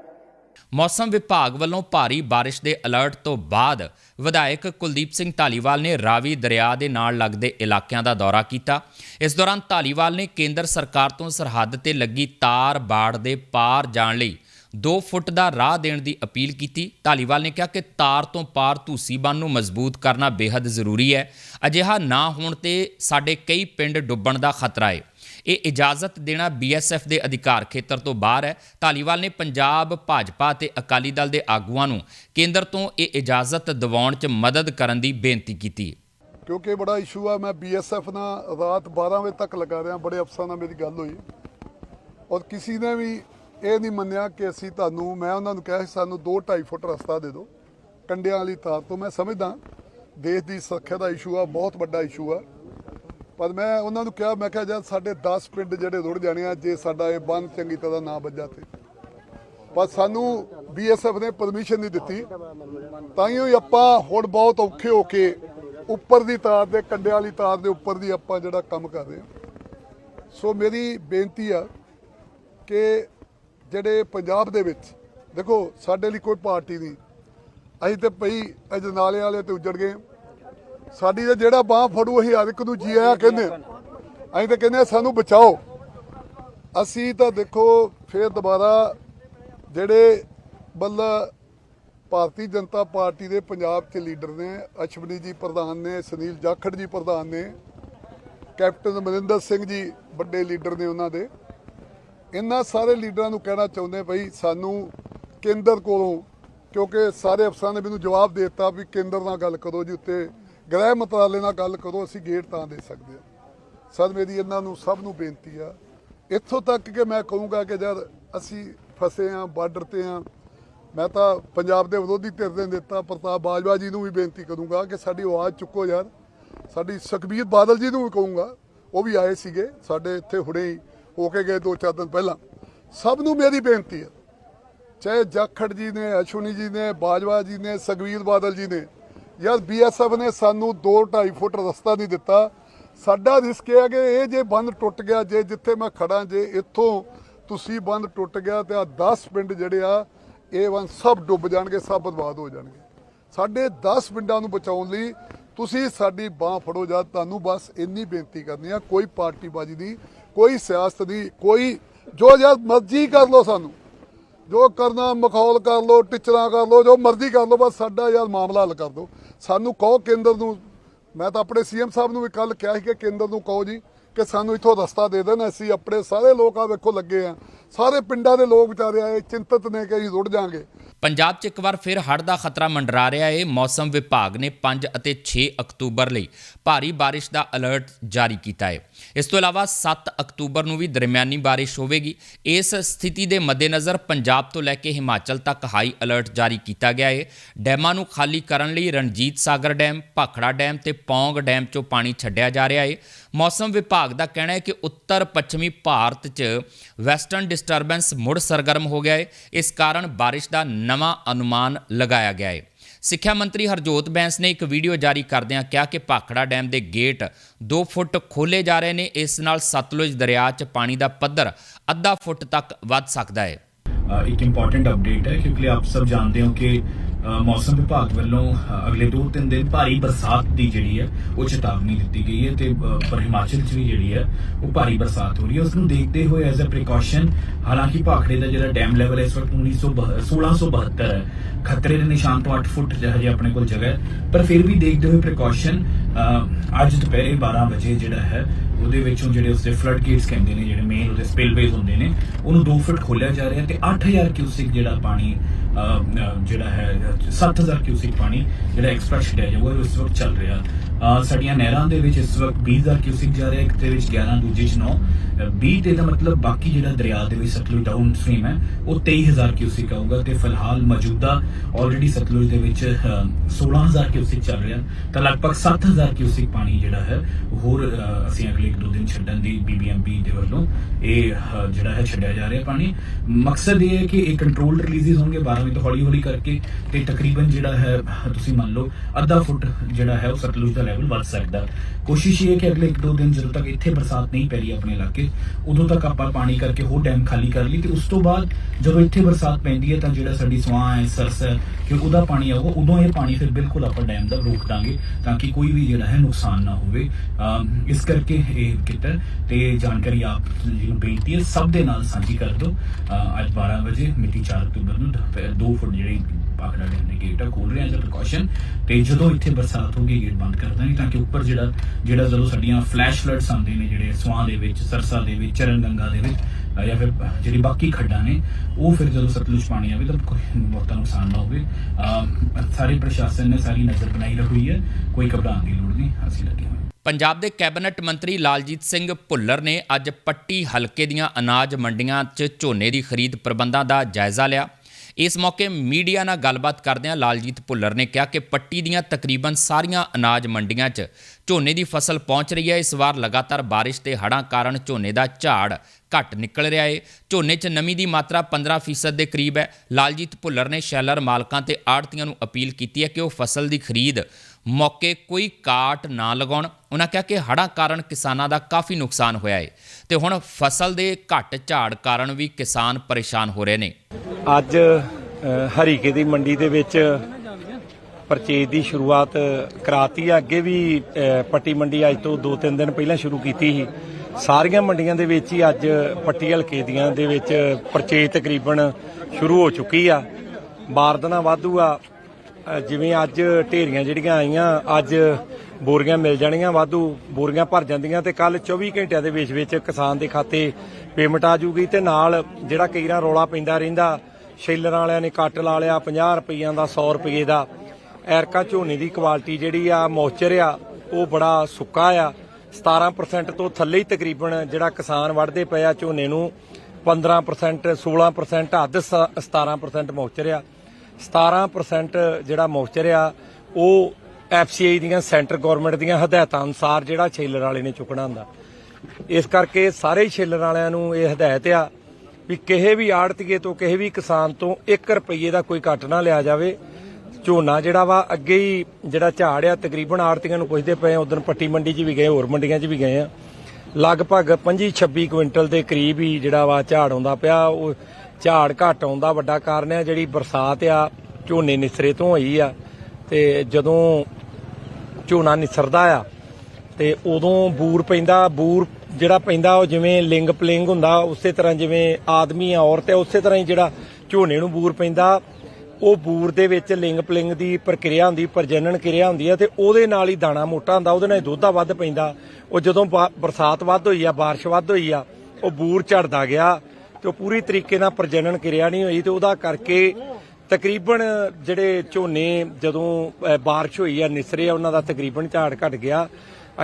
ਮੌਸਮ ਵਿਭਾਗ ਵੱਲੋਂ ਭਾਰੀ ਬਾਰਿਸ਼ ਦੇ ਅਲਰਟ ਤੋਂ ਬਾਅਦ ਵਿਧਾਇਕ ਕੁਲਦੀਪ ਸਿੰਘ ਢਾਲੀਵਾਲ ਨੇ ਰਾਵੀ ਦਰਿਆ ਦੇ ਨਾਲ ਲੱਗਦੇ ਇਲਾਕਿਆਂ ਦਾ ਦੌਰਾ ਕੀਤਾ। ਇਸ ਦੌਰਾਨ ਢਾਲੀਵਾਲ ਨੇ ਕੇਂਦਰ ਸਰਕਾਰ ਤੋਂ ਸਰਹੱਦ ਤੇ ਲੱਗੀ ਤਾਰ ਬਾੜ ਦੇ ਪਾਰ ਜਾਣ ਲਈ 2 ਫੁੱਟ ਦਾ ਰਾਹ ਦੇਣ ਦੀ ਅਪੀਲ ਕੀਤੀ। ਧਾਲੀਵਾਲ ਨੇ ਕਿਹਾ ਕਿ ਤਾਰ ਤੋਂ ਪਾਰ ਧੂਸੀ ਬੰਨ ਨੂੰ ਮਜ਼ਬੂਤ ਕਰਨਾ ਬੇहद ਜ਼ਰੂਰੀ ਹੈ। ਅਜਿਹਾ ਨਾ ਹੋਣ ਤੇ ਸਾਡੇ ਕਈ ਪਿੰਡ ਡੁੱਬਣ ਦਾ ਖਤਰਾ ਹੈ ਇਹ ਇਜਾਜ਼ਤ ਦੇਣਾ ਬੀਐਸਐਫ ਦੇ ਅਧਿਕਾਰ ਖੇਤਰ ਤੋਂ ਬਾਹਰ ਹੈ। ਧਾਲੀਵਾਲ ਨੇ ਪੰਜਾਬ, ਭਾਜਪਾ ਤੇ ਅਕਾਲੀ ਦਲ ਦੇ ਆਗੂਆਂ ਨੂੰ ਕੇਂਦਰ ਤੋਂ ਇਹ ਇਜਾਜ਼ਤ ਦਿਵਾਉਣ 'ਚ ਮਦਦ ਕਰਨ ਦੀ ਬੇਨਤੀ ਕੀਤੀ। ਕਿਉਂਕਿ ਇਹ ਬੜਾ ਇਸ਼ੂ ਆ, ਮੈਂ ਬੀਐਸਐਫ ਨਾਲ ਰਾਤ 12 ਵਜੇ ਤੱਕ ਲਗਾ ਰਿਹਾ, ਬੜੇ ਅਫਸਰਾਂ ਨਾਲ ਮੇਰੀ ਗੱਲ ਹੋਈ। ਔਰ ਕਿਸੇ ਨੇ ਵੀ ਇਹ ਨਹੀਂ ਮੰਨਿਆ ਕਿ ਅਸੀਂ ਤੁਹਾਨੂੰ, ਮੈਂ ਉਹਨਾਂ ਨੂੰ ਕਿਹਾ ਸੀ, ਸਾਨੂੰ 2.5 ਫੁੱਟ ਰਸਤਾ ਦੇ ਦਿਓ, ਕੰਡਿਆਂ ਵਾਲੀ ਤਾਰ ਤੋਂ। ਮੈਂ ਸਮਝਦਾ, ਦੇਸ਼ ਦੀ ਸੁਰੱਖਿਆ ਦਾ ਇਸ਼ੂ ਆ, ਬਹੁਤ ਵੱਡਾ ਇਸ਼ੂ ਆ। ਪਰ ਮੈਂ ਉਹਨਾਂ ਨੂੰ ਕਿਹਾ, ਮੈਂ ਕਿਹਾ ਜਦ ਸਾਡੇ 10 ਪਿੰਡ ਜਿਹੜੇ ਰੁੜ ਜਾਣੇ ਆ, ਜੇ ਸਾਡਾ ਇਹ ਬੰਨ ਚੰਗੀ ਤਰ੍ਹਾਂ ਨਾ ਵੱਜਾ ਤੇ। ਪਰ ਸਾਨੂੰ ਬੀਐਸਐਫ ਨੇ ਪਰਮਿਸ਼ਨ ਨਹੀਂ ਦਿੱਤੀ। ਤਾਂ ਹੀ ਆਪਾਂ ਹੁਣ ਬਹੁਤ ਔਖੇ ਹੋ ਕੇ ਉੱਪਰ ਦੀ ਤਾਰ ਦੇ ਕੰਡੇ ਵਾਲੀ ਤਾਰ ਦੇ ਉੱਪਰ ਦੀ ਆਪਾਂ ਜਿਹੜਾ ਕੰਮ ਕਰ ਰਹੇ ਹਾਂ। ਸੋ ਮੇਰੀ ਬੇਨਤੀ ਆ ਕਿ ਜਿਹੜੇ ਪੰਜਾਬ ਦੇ ਵਿੱਚ, ਦੇਖੋ ਸਾਡੇ ਲਈ ਕੋਈ ਪਾਰਟੀ ਨਹੀਂ। ਅਸੀਂ ਤੇ ਪਈ ਅਜਨਾਲੇ ਵਾਲੇ ਤੇ ਉੱਜੜ ਗਏ। ਸਾਡੀ ਤੇ ਜਿਹੜਾ ਬਾਹ ਫੜੂ ਅਸੀਂ ਹਰ ਇੱਕ ਨੂੰ ਜੀ ਆਇਆ ਕਹਿੰਦੇ ਹਾਂ। ਅਸੀਂ ਤਾਂ ਕਹਿੰਦੇ ਹਾਂ ਸਾਨੂੰ ਬਚਾਓ। ਅਸੀਂ ਤਾਂ ਦੇਖੋ, ਫੇਰ ਦੁਬਾਰਾ ਜਿਹੜੇ ਬੱਲਾ ਭਾਰਤੀ ਜਨਤਾ ਪਾਰਟੀ ਦੇ ਪੰਜਾਬ 'ਚ ਲੀਡਰ ਨੇ, ਅਸ਼ਵਨੀ ਜੀ ਪ੍ਰਧਾਨ ਨੇ, ਸੁਨੀਲ ਜਾਖੜ ਜੀ ਪ੍ਰਧਾਨ ਨੇ, ਕੈਪਟਨ ਅਮਰਿੰਦਰ ਸਿੰਘ ਜੀ ਵੱਡੇ ਲੀਡਰ ਨੇ ਉਹਨਾਂ ਦੇ। ਇਹਨਾਂ ਸਾਰੇ ਲੀਡਰਾਂ ਨੂੰ ਕਹਿਣਾ ਚਾਹੁੰਦੇ ਬਈ, ਸਾਨੂੰ ਕੇਂਦਰ ਕੋਲੋਂ, ਕਿਉਂਕਿ ਸਾਰੇ ਅਫਸਰਾਂ ਨੇ ਮੈਨੂੰ ਜਵਾਬ ਦੇ ਦਿੱਤਾ ਵੀ ਕੇਂਦਰ ਨਾਲ ਗੱਲ ਕਰੋ ਜੀ ਉੱਤੇ। ਗ੍ਰਹਿ ਮੰਤਰਾਲੇ ਨਾਲ ਗੱਲ ਕਰੋ, ਅਸੀਂ ਗੇਟ ਤਾਂ ਦੇ ਸਕਦੇ ਹਾਂ। ਸਰ, ਮੇਰੀ ਇਹਨਾਂ ਨੂੰ ਸਭ ਨੂੰ ਬੇਨਤੀ ਆ, ਇੱਥੋਂ ਤੱਕ ਕਿ ਮੈਂ ਕਹੂੰਗਾ ਕਿ ਜਦ ਅਸੀਂ ਫਸੇ ਆ ਬਾਰਡਰ ਤੇ ਆ ਮੈਂ ਤਾਂ ਪੰਜਾਬ ਦੇ ਵਿਰੋਧੀ ਧਿਰ ਦੇ ਨੇਤਾ ਪ੍ਰਤਾਪ ਬਾਜਵਾ ਜੀ ਨੂੰ ਵੀ ਬੇਨਤੀ ਕਰੂੰਗਾ ਕਿ ਸਾਡੀ ਆਵਾਜ਼ ਚੁੱਕੋ ਯਾਰ। ਸਾਡੀ ਸੁਖਬੀਰ ਬਾਦਲ ਜੀ ਨੂੰ ਵੀ ਕਹੂੰਗਾ, ਉਹ ਵੀ ਆਏ ਸੀਗੇ, ਸਾਡੇ ਇੱਥੇ ਹੁਣੇ ਹੋ ਕੇ ਗਏ ਦੋ ਚਾਰ ਦਿਨ ਪਹਿਲਾਂ। ਸਭ ਨੂੰ ਮੇਰੀ ਬੇਨਤੀ ਹੈ ਚਾਹੇ ਜਾਖੜ ਜੀ ਨੇ, ਅਸ਼ਵਨੀ ਜੀ ਨੇ, ਬਾਜਵਾ ਜੀ ਨੇ, ਸੁਖਬੀਰ ਬਾਦਲ ਜੀ ਨੇ ਯਾਰ ਬੀਐਸਐਫ ਨੇ ਸਾਨੂੰ 2.5 ਫੁੱਟ ਰਸਤਾ ਨਹੀਂ ਦਿੱਤਾ। ਸਾਡਾ ਰਿਸਕ ਇਹ ਹੈ ਕਿ ਇਹ ਜੇ ਬੰਦ ਟੁੱਟ ਗਿਆ, ਜੇ ਜਿੱਥੇ ਮੈਂ ਖੜਾ ਜੇ ਇੱਥੋਂ ਤੁਸੀਂ ਬੰਦ ਟੁੱਟ ਗਿਆ ਤੇ ਆ 10 ਪਿੰਡ ਜਿਹੜੇ ਆ, ਇਹ ਵਨ ਸਭ ਡੁੱਬ ਜਾਣਗੇ, ਸਭ ਬਰਬਾਦ ਹੋ ਜਾਣਗੇ। ਸਾਡੇ 10 ਪਿੰਡਾਂ ਨੂੰ ਬਚਾਉਣ ਲਈ ਤੁਸੀਂ ਸਾਡੀ ਬਾਹ ਫੜੋ ਜਾਂ ਤੁਹਾਨੂੰ ਬਸ ਇੰਨੀ ਬੇਨਤੀ ਕਰਨੀ ਆ, ਕੋਈ ਪਾਰਟੀ ਬਾਜੀ ਨਹੀਂ, ਕੋਈ ਸਿਆਸਤ ਨਹੀਂ, ਕੋਈ ਜੋ ਯਾਰ ਮਰਜ਼ੀ ਕਰ ਲੋ ਸਾਨੂੰ। ਜੋ ਕਰਨਾ ਮਖੌਲ ਕਰ ਲੋ ਟਿਚਰਾਂ ਕਰ ਲੋ ਜੋ ਮਰਜ਼ੀ ਕਰ ਲੋ ਬਸ ਸਾਡਾ ਯਾਰ ਮਾਮਲਾ ਹੱਲ ਕਰ ਦਿਓ। ਸਾਨੂੰ ਕਹੋ ਕੇਂਦਰ ਨੂੰ। ਮੈਂ ਤਾਂ ਆਪਣੇ ਸੀਐਮ ਸਾਹਿਬ ਨੂੰ ਵੀ ਕੱਲ ਕਿਹਾ ਸੀ ਕਿ ਕੇਂਦਰ ਨੂੰ ਕਹੋ ਜੀ, ਕਿ ਸਾਨੂੰ ਇੱਥੋਂ ਰਸਤਾ ਦੇ ਦੇਣ। ਅਸੀਂ ਆਪਣੇ ਸਾਰੇ ਲੋਕ ਆ ਵੇਖੋ ਲੱਗੇ ਆ। ਸਾਰੇ ਪਿੰਡਾਂ ਦੇ ਲੋਕ ਵਿਚਾਰੇ ਆਏ, ਚਿੰਤਤ ਨੇ ਕਿ ਅਸੀਂ ਰੁੜ ਜਾਾਂਗੇ। ਪੰਜਾਬ 'ਚ ਇੱਕ ਵਾਰ ਫਿਰ ਹੜ੍ਹ ਦਾ ਖਤਰਾ ਮੰਡਰਾ ਰਿਹਾ ਹੈ ਮੌਸਮ ਵਿਭਾਗ ਨੇ 5 ਅਤੇ 6 ਅਕਤੂਬਰ ਲਈ ਭਾਰੀ ਬਾਰਿਸ਼ ਦਾ ਅਲਰਟ ਜਾਰੀ ਕੀਤਾ ਹੈ ਇਸ ਤੋਂ ਇਲਾਵਾ 7 ਅਕਤੂਬਰ ਨੂੰ ਵੀ ਦਰਮਿਆਨੀ ਬਾਰਿਸ਼ ਹੋਵੇਗੀ। ਇਸ ਸਥਿਤੀ ਦੇ ਮੱਦੇਨਜ਼ਰ ਪੰਜਾਬ ਤੋਂ ਲੈ ਕੇ ਹਿਮਾਚਲ ਤੱਕ ਹਾਈ ਅਲਰਟ ਜਾਰੀ ਕੀਤਾ ਗਿਆ ਹੈ ਡੈਮਾਂ ਨੂੰ ਖਾਲੀ ਕਰਨ ਲਈ ਰਣਜੀਤ ਸਾਗਰ ਡੈਮ, ਭਾਖੜਾ ਡੈਮ ਤੇ ਪੌਂਗ ਡੈਮ 'ਚੋਂ ਪਾਣੀ ਛੱਡਿਆ ਜਾ ਰਿਹਾ ਹੈ ਮੌਸਮ ਵਿਭਾਗ ਦਾ ਕਹਿਣਾ ਹੈ ਕਿ ਉੱਤਰ ਪੱਛਮੀ ਭਾਰਤ 'ਚ ਵੈਸਟਰਨ ਡਿਸਟਰਬੈਂਸ ਮੁੜ ਸਰਗਰਮ ਹੋ ਗਿਆ ਹੈ ਇਸ ਕਾਰਨ ਬਾਰਿਸ਼ ਦਾ ਨਵਾਂ ਅਨੁਮਾਨ ਲਗਾਇਆ ਗਿਆ ਹੈ ਸਿੱਖਿਆ ਮੰਤਰੀ ਹਰਜੋਤ ਬੈਂਸ ਨੇ ਇੱਕ ਵੀਡੀਓ ਜਾਰੀ ਕਰਦਿਆਂ ਕਿਹਾ ਕਿ ਭਾਖੜਾ ਡੈਮ ਦੇ ਗੇਟ 2 ਫੁੱਟ ਖੋਲੇ ਜਾ ਰਹੇ ਨੇ। ਇਸ ਨਾਲ ਸਤਲੁਜ ਦਰਿਆ 'ਚ ਪਾਣੀ ਦਾ ਪੱਧਰ ਅੱਧਾ ਫੁੱਟ ਤੱਕ ਵੱਧ ਸਕਦਾ ਹੈ ਇੱਕ ਇੰਪੋਰਟੈਂਟ ਅਪਡੇਟ ਹੈ, ਕਿਉਂਕਿ ਆਪ ਸਭ ਜਾਣਦੇ ਹੋ ਕਿ ਮੌਸਮ ਵਿਭਾਗ ਵੱਲੋਂ ਅਗਲੇ 2-3 ਦਿਨ ਭਾਰੀ ਬਰਸਾਤ ਦੀ ਜਿਹੜੀ ਹੈ, ਉਹ ਚੇਤਾਵਨੀ ਦਿੱਤੀ ਗਈ ਹੈ ਤੇ ਪਰ ਹਿਮਾਚਲ 'ਚ ਵੀ ਜਿਹੜੀ ਹੈ, ਉਹ ਭਾਰੀ ਬਰਸਾਤ ਹੋ ਰਹੀ ਹੈ। ਉਸ ਨੂੰ ਦੇਖਦੇ ਹੋਏ ਐਜ਼ ਅ ਪ੍ਰੀਕਾਸ਼ਨ ਹਾਲਾਂਕਿ ਭਾਖੜੇ ਦਾ ਜਿਹੜਾ ਡੈਮ ਲੈਵਲ ਇਸ ਵਕਤ 1972 1672 ਹੈ। ਖਤਰੇ ਦੇ ਨਿਸ਼ਾਨ ਤੋਂ 8 ਫੁੱਟ ਜਿਹੜਾ ਹਜੇ ਆਪਣੇ ਕੋਲ ਜਗ੍ਹਾ ਹੈ। ਪਰ ਫਿਰ ਵੀ ਦੇਖਦੇ ਹੋਏ ਪ੍ਰੀਕਾਸ਼ਨ ਅੱਜ ਦੁਪਹਿਰੇ 12 ਵਜੇ ਜਿਹੜਾ ਹੈ ਉਹਦੇ ਵਿੱਚੋਂ ਜਿਹੜੇ ਉਸਦੇ ਫਲੱਡ ਗੇਟਸ ਕਹਿੰਦੇ ਨੇ ਜਿਹੜੇ ਮੇਨ ਉਹਦੇ ਸਪਿਲਵੇਜ਼ ਹੁੰਦੇ ਨੇ ਉਹਨੂੰ 2 ਫੁੱਟ ਖੋਲਿਆ ਜਾ ਰਿਹਾ ਤੇ 8000 ਕਿਊਸਿਕ ਜਿਹੜਾ ਪਾਣੀ ਅਹ, ਜਿਹੜਾ ਹੈ 7000 ਕਿਊਸਿਕ ਪਾਣੀ ਜਿਹੜਾ ਐਕਸਪ੍ਰੈਸ ਛੱਡਿਆ ਜਾਊਗਾ ਉਹ ਇਸ ਵਕਤ ਚੱਲ ਰਿਹਾ। ਸਾਡੀਆਂ ਨਹਿਰਾਂ ਦੇ ਵਿੱਚ ਇਸ ਵਕਤ 20000 ਕਿਊਸਿਕ ਜਾ ਰਿਹਾ, ਇੱਕ ਦੇ ਵਿੱਚ 11 ਦੂਜੇ ਚ 9 20 ਤੇ ਦਾ ਮਤਲਬ ਬਾਕੀ ਜਿਹੜਾ ਦਰਿਆ ਦੇ ਵਿੱਚ ਸਤਲੁਜ ਡਾਊਨ ਸਟ੍ਰੀਮ ਹੈ, ਉਹ 23000 ਕਿਊਸਿਕ ਆਊਗਾ ਤੇ ਫਿਲਹਾਲ ਮੌਜੂਦਾ ਆਲਰੇਡੀ ਸਤਲੁਜ ਦੇ ਵਿੱਚ 16000 ਕਿਊਸਿਕ ਚੱਲ ਰਿਹਾ। ਤਾਂ ਲਗਭਗ 7000 ਕਿਊਸਿਕ ਪਾਣੀ ਜਿਹੜਾ ਹੈ ਹੋਰ ਅਸੀਂ ਅਗਲੇ ਇੱਕ ਦੋ ਦਿਨ ਛੱਡਣ ਦੀ ਬੀਬੀਐਮਪੀ ਦੇ ਵੱਲੋਂ ਇਹ ਜਿਹੜਾ ਹੈ ਛੱਡਿਆ ਜਾ ਰਿਹਾ ਪਾਣੀ। ਮਕਸਦ ਇਹ ਹੈ ਕਿ ਇਹ ਕੰਟਰੋਲਡ ਰਿਲੀਜ਼ਸ ਹੋਣਗੇ 12 ਵਜੇ ਤੋਂ ਹੌਲੀ ਹੌਲੀ ਕਰਕੇ ਤੇ ਤਕਰੀਬਨ ਜਿਹੜਾ ਹੈ, ਤੁਸੀਂ ਮੰਨ ਲਓ, ਅੱਧਾ ਫੁੱਟ ਜਿਹੜਾ ਹੈ ਉਹ ਸਤਲੁਜ ਦਾ ਲੈਵਲ ਵੱਧ ਸਕਦਾ। ਕੋਸ਼ਿਸ਼ ਇਹ ਹੈ ਕਿ ਅਗਲੇ 1-2 ਦਿਨ ਜਦੋਂ ਤੱਕ ਇੱਥੇ ਬਰਸਾਤ ਨਹੀਂ ਪੈ ਰਹੀ ਆਪਣੇ ਇਲਾਕੇ ਉਦੋਂ ਤੱਕ ਆਪਾਂ ਪਾਣੀ ਕਰਕੇ ਹੋਰ ਡੈਮ ਖਾਲੀ ਕਰ ਲਈ ਤੇ ਉਸ ਤੋਂ ਬਾਅਦ ਜਦੋਂ ਇੱਥੇ ਬਰਸਾਤ ਪੈਂਦੀ ਹੈ ਤਾਂ ਜਿਹੜਾ ਸਾਡੀ ਸਵਾਂ ਹੈ ਸਰਸ ਕਿ ਉਹਦਾ ਪਾਣੀ ਆਊਗਾ ਉਦੋਂ ਇਹ ਪਾਣੀ ਫਿਰ ਬਿਲਕੁਲ ਆਪਾਂ ਡੈਮ ਦਾ ਰੋਕ ਦਾਂਗੇ ਤਾਂ ਕਿ ਕੋਈ ਵੀ ਜਿਹੜਾ ਹੈ ਨੁਕਸਾਨ ਨਾ ਹੋਵੇ। ਇਸ ਕਰਕੇ ਇਹ ਕੀਤਾ ਤੇ ਜਾਣਕਾਰੀ ਆਪ ਜੀ ਨੂੰ ਬੇਨਤੀ ਹੈ ਸਭ ਦੇ ਨਾਲ ਸਾਂਝੀ ਕਰ ਦਿਓ। ਅ, ਅੱਜ 12 ਵਜੇ ਮਿਤੀ 4 ਅਕਤੂਬਰ ਨੂੰ 2 ਫੁੱਟ ਜਿਹੜੀ ਪਾਖੜਾ ਡੈਮ ਗੇਟ ਆ ਖੋਲ ਰਹੇ ਆ ਪ੍ਰੀਕਾਸ਼ਨ ਤੇ ਜਦੋਂ ਇੱਥੇ ਬਰਸਾਤ ਹੋਗੀ ਗੇਟ ਬੰਦ ਕਰ ਦਾਂਗੇ ਤਾਂ ਕਿ ਉੱਪਰ ਜਿਹੜਾ ਜਿਹੜਾ ਜਦੋਂ ਸਾਡੀਆਂ ਫਲੈਸ਼ ਫਲੱਡਸ ਆਉਂਦੇ ਨੇ ਜਿਹੜੇ ਸਵਾਂ ਦੇ ਵਿੱਚ ਸਰਸਾ ਦੇ ਵਿੱਚ ਚਰਨ ਗੰਗਾ ਦੇ ਵਿੱਚ ਜਾਂ ਫਿਰ ਜਿਹੜੀ ਬਾਕੀ ਖੱਡਾਂ ਨੇ ਉਹ ਫਿਰ ਜਦੋਂ ਸਤਲੁਜ ਪਾਣੀ ਆਵੇ ਤਾਂ ਕੋਈ ਬਹੁਤਾ ਨੁਕਸਾਨ ਨਾ ਹੋਵੇ। ਅ, ਪ੍ਰਸ਼ਾਸਨ ਨੇ ਸਾਰੀ ਨਜ਼ਰ ਬਣਾਈ ਰਹੀ ਹੈ ਕੋਈ ਘਬਰਾਉਣ ਦੀ ਲੋੜ ਨਹੀਂ ਅਸੀਂ ਲੱਗੇ ਹੋਏ ਪੰਜਾਬ ਦੇ ਕੈਬਨਿਟ ਮੰਤਰੀ ਲਾਲਜੀਤ ਸਿੰਘ ਭੁੱਲਰ ਨੇ ਅੱਜ ਪੱਟੀ ਹਲਕੇ ਦੀਆਂ ਅਨਾਜ ਮੰਡੀਆਂ 'ਚ ਝੋਨੇ ਦੀ ਖਰੀਦ ਪ੍ਰਬੰਧਾਂ ਦਾ ਜਾਇਜ਼ਾ ਲਿਆ। ਇਸ ਮੌਕੇ ਮੀਡੀਆ ਨਾਲ ਗੱਲਬਾਤ ਕਰਦਿਆਂ ਲਾਲਜੀਤ ਭੁੱਲਰ ਨੇ ਕਿਹਾ ਕਿ ਪੱਟੀ ਦੀਆਂ ਤਕਰੀਬਨ ਸਾਰੀਆਂ ਅਨਾਜ ਮੰਡੀਆਂ 'ਚ ਝੋਨੇ ਦੀ ਫਸਲ ਪਹੁੰਚ ਰਹੀ ਹੈ। ਇਸ ਵਾਰ ਲਗਾਤਾਰ ਬਾਰਿਸ਼ ਤੇ ਹੜ੍ਹਾਂ ਕਾਰਨ ਝੋਨੇ ਦਾ ਝਾੜ ਘੱਟ ਨਿਕਲ ਰਿਹਾ ਏ। ਝੋਨੇ 'ਚ ਨਮੀ ਦੀ ਮਾਤਰਾ 15% ਦੇ ਕਰੀਬ ਹੈ। ਲਾਲਜੀਤ ਭੁੱਲਰ ਨੇ ਸ਼ੈਲਰ ਮਾਲਕਾਂ ਤੇ ਆੜਤੀਆਂ ਨੂੰ ਅਪੀਲ ਕੀਤੀ ਹੈ ਕਿ ਉਹ ਫਸਲ ਦੀ ਖਰੀਦ ਮੌਕੇ ਕੋਈ ਕਾਟ ਨਾ ਲਗਾਉਣ। ਉਹਨਾਂ ਕਿਹਾ ਕਿ ਹੜ੍ਹਾਂ ਕਾਰਨ ਕਿਸਾਨਾਂ ਦਾ ਕਾਫੀ ਨੁਕਸਾਨ ਹੋਇਆ ਹੈ ਤੇ ਹੁਣ ਫਸਲ ਦੇ ਘੱਟ ਝਾੜ ਕਾਰਨ ਵੀ ਕਿਸਾਨ ਪਰੇਸ਼ਾਨ ਹੋ ਰਹੇ ਨੇ। ਅੱਜ ਹਰੀਕੇ ਦੀ ਮੰਡੀ ਦੇ ਵਿੱਚ ਪਰਚੇਜ ਦੀ ਸ਼ੁਰੂਆਤ ਕਰਾਤੀ ਆ। ਅੱਗੇ ਵੀ ਪੱਟੀ ਮੰਡੀ ਅੱਜ ਤੋਂ 2-3 ਦਿਨ ਪਹਿਲਾਂ ਸ਼ੁਰੂ ਕੀਤੀ ਸੀ। ਸਾਰੀਆਂ ਮੰਡੀਆਂ ਦੇ ਵਿੱਚ ਹੀ ਅੱਜ ਪੱਟੀ ਹਲਕੇ ਦੀਆਂ ਦੇ ਵਿੱਚ ਪਰਚੇਜ ਤਕਰੀਬਨ ਸ਼ੁਰੂ ਹੋ ਚੁੱਕੀ ਆ। ਬਾਰਦਨਾ ਵਾਧੂ ਆ। ਜਿਵੇਂ ਅੱਜ ਢੇਰੀਆਂ ਜਿਹੜੀਆਂ ਆਈਆਂ, ਅੱਜ ਬੋਰੀਆਂ ਮਿਲ ਜਾਣੀਆਂ, ਵਾਧੂ ਬੋਰੀਆਂ ਭਰ ਜਾਂਦੀਆਂ ਤੇ ਕੱਲ 24 ਘੰਟਿਆਂ ਦੇ ਵਿੱਚ ਵਿੱਚ ਕਿਸਾਨ ਦੇ ਖਾਤੇ ਪੇਮੈਂਟ ਆ ਜੂਗੀ ਤੇ ਨਾਲ ਜਿਹੜਾ ਕਈ ਵਾਰ ਰੌਲਾ ਪੈਂਦਾ ਰਹਿੰਦਾ, ਸ਼ੇਲਰਾਂ ਵਾਲਿਆਂ ਨੇ ਕੱਟ ਲਾ ਲਿਆ 50 ਰੁਪਈਆਂ ਦਾ 100 ਰੁਪਏ ਦਾ। ਐਰਕਾ ਝੋਨੇ ਦੀ ਕੁਆਲਿਟੀ ਜਿਹੜੀ ਆ ਮੌਚਰ ਆ, ਉਹ ਬੜਾ ਸੁੱਕਾ ਆ। 17% ਤੋਂ ਥੱਲੇ ਹੀ ਤਕਰੀਬਨ ਜਿਹੜਾ ਕਿਸਾਨ ਵੜਦੇ ਪਏ ਆ ਝੋਨੇ ਨੂੰ 15% 16% ਹੱਦ ਸ- 17% ਮੌਚਰ ਆ। 17% ਜਿਹੜਾ ਮੌਚਰ ਆ, ਉਹ ਐਫਸੀਆਈ ਦੀਆਂ ਸੈਂਟਰ ਗਵਰਨਮੈਂਟ ਦੀਆਂ ਹਦਾਇਤਾਂ ਅਨੁਸਾਰ ਜਿਹੜਾ ਛੇਲਰ ਵਾਲੇ ਨੇ ਚੁੱਕਣਾ ਹੁੰਦਾ। ਇਸ ਕਰਕੇ ਸਾਰੇ ਛੇਲਰ ਵਾਲਿਆਂ ਨੂੰ ਇਹ ਹਦਾਇਤ ਆ ਵੀ ਕਿਸੇ ਵੀ ਆੜਤੀਏ ਤੋਂ, ਕਿਸੇ ਵੀ ਕਿਸਾਨ ਤੋਂ 1 ਰੁਪਏ ਦਾ ਕੋਈ ਘੱਟ ਨਾ ਲਿਆ ਜਾਵੇ। ਝੋਨਾ ਜਿਹੜਾ ਵਾ, ਅੱਗੇ ਹੀ ਜਿਹੜਾ ਝਾੜ ਆ, ਤਕਰੀਬਨ ਆੜਤੀਆਂ ਨੂੰ ਪੁੱਛਦੇ ਪਏ ਉਦੋਂ ਪੱਟੀ ਮੰਡੀ 'ਚ ਵੀ ਗਏ, ਹੋਰ ਮੰਡੀਆਂ 'ਚ ਵੀ ਗਏ ਆ। ਲਗਭਗ 25-26 ਕੁਇੰਟਲ ਦੇ ਕਰੀਬ ਹੀ ਜਿਹੜਾ ਵਾ ਝਾੜ ਆਉਂਦਾ ਪਿਆ, ਉਹ ਝਾੜ ਘੱਟ ਆਉਂਦਾ ਵੱਡਾ ਕਾਰਨ ਆ, ਜਿਹੜੀ ਬਰਸਾਤ ਆ, ਝੋਨੇ ਨਿਸਰੇ ਤੋਂ ਹੋਈ ਆ, ਤੇ ਜਦੋਂ ਝੋਨਾ ਨਿਸਰਦਾ ਆ, ਤੇ ਉਦੋਂ ਬੂਰ ਪੈਂਦਾ, ਬੂਰ ਜਿਹੜਾ ਪੈਂਦਾ, ਉਹ ਜਿਵੇਂ ਲਿੰਗ ਪਲਿੰਗ ਹੁੰਦਾ, ਉਸੇ ਤਰ੍ਹਾਂ ਜਿਵੇਂ ਆਦਮੀ ਆ, ਔਰਤ ਹੈ ਉਸੇ ਤਰ੍ਹਾਂ ਹੀ ਜਿਹੜਾ ਝੋਨੇ ਨੂੰ ਬੂਰ ਪੈਂਦਾ, ਉਹ ਬੂਰ ਦੇ ਵਿੱਚ ਲਿੰਗ ਪਲਿੰਗ ਦੀ ਪ੍ਰਕਿਰਿਆ ਹੁੰਦੀ, ਪ੍ਰਜਨਨ ਕਿਰਿਆ ਹੁੰਦੀ ਹੈ ਤੇ ਉਹਦੇ ਨਾਲ ਹੀ ਦਾਣਾ ਮੋਟਾ ਹੁੰਦਾ, ਉਹਦੇ ਨਾਲ ਹੀ ਦੁੱਧ ਵੱਧ ਪੈਂਦਾ, ਉਹ ਜਦੋਂ ਬਾ- ਬਰਸਾਤ ਵੱਧ ਹੋਈ ਆ, ਬਾਰਿਸ਼ ਵੱਧ ਹੋਈ ਆ, ਉਹ ਬੂਰ ਝੜਦਾ ਗਿਆ ਤੇ ਉਹ ਪੂਰੀ ਤਰੀਕੇ ਨਾਲ ਪ੍ਰਜਨਨ ਕਿਰਿਆ ਨਹੀਂ ਹੋਈ ਤੇ ਉਹਦਾ ਕਰਕੇ ਤਕਰੀਬਨ ਜਿਹੜੇ ਝੋਨੇ ਜਦੋਂ ਅਹ, ਬਾਰਿਸ਼ ਹੋਈ ਆ ਨਿਸਰੇ ਆ ਉਹਨਾਂ ਦਾ ਤਕਰੀਬਨ ਝਾੜ ਘਟ ਗਿਆ।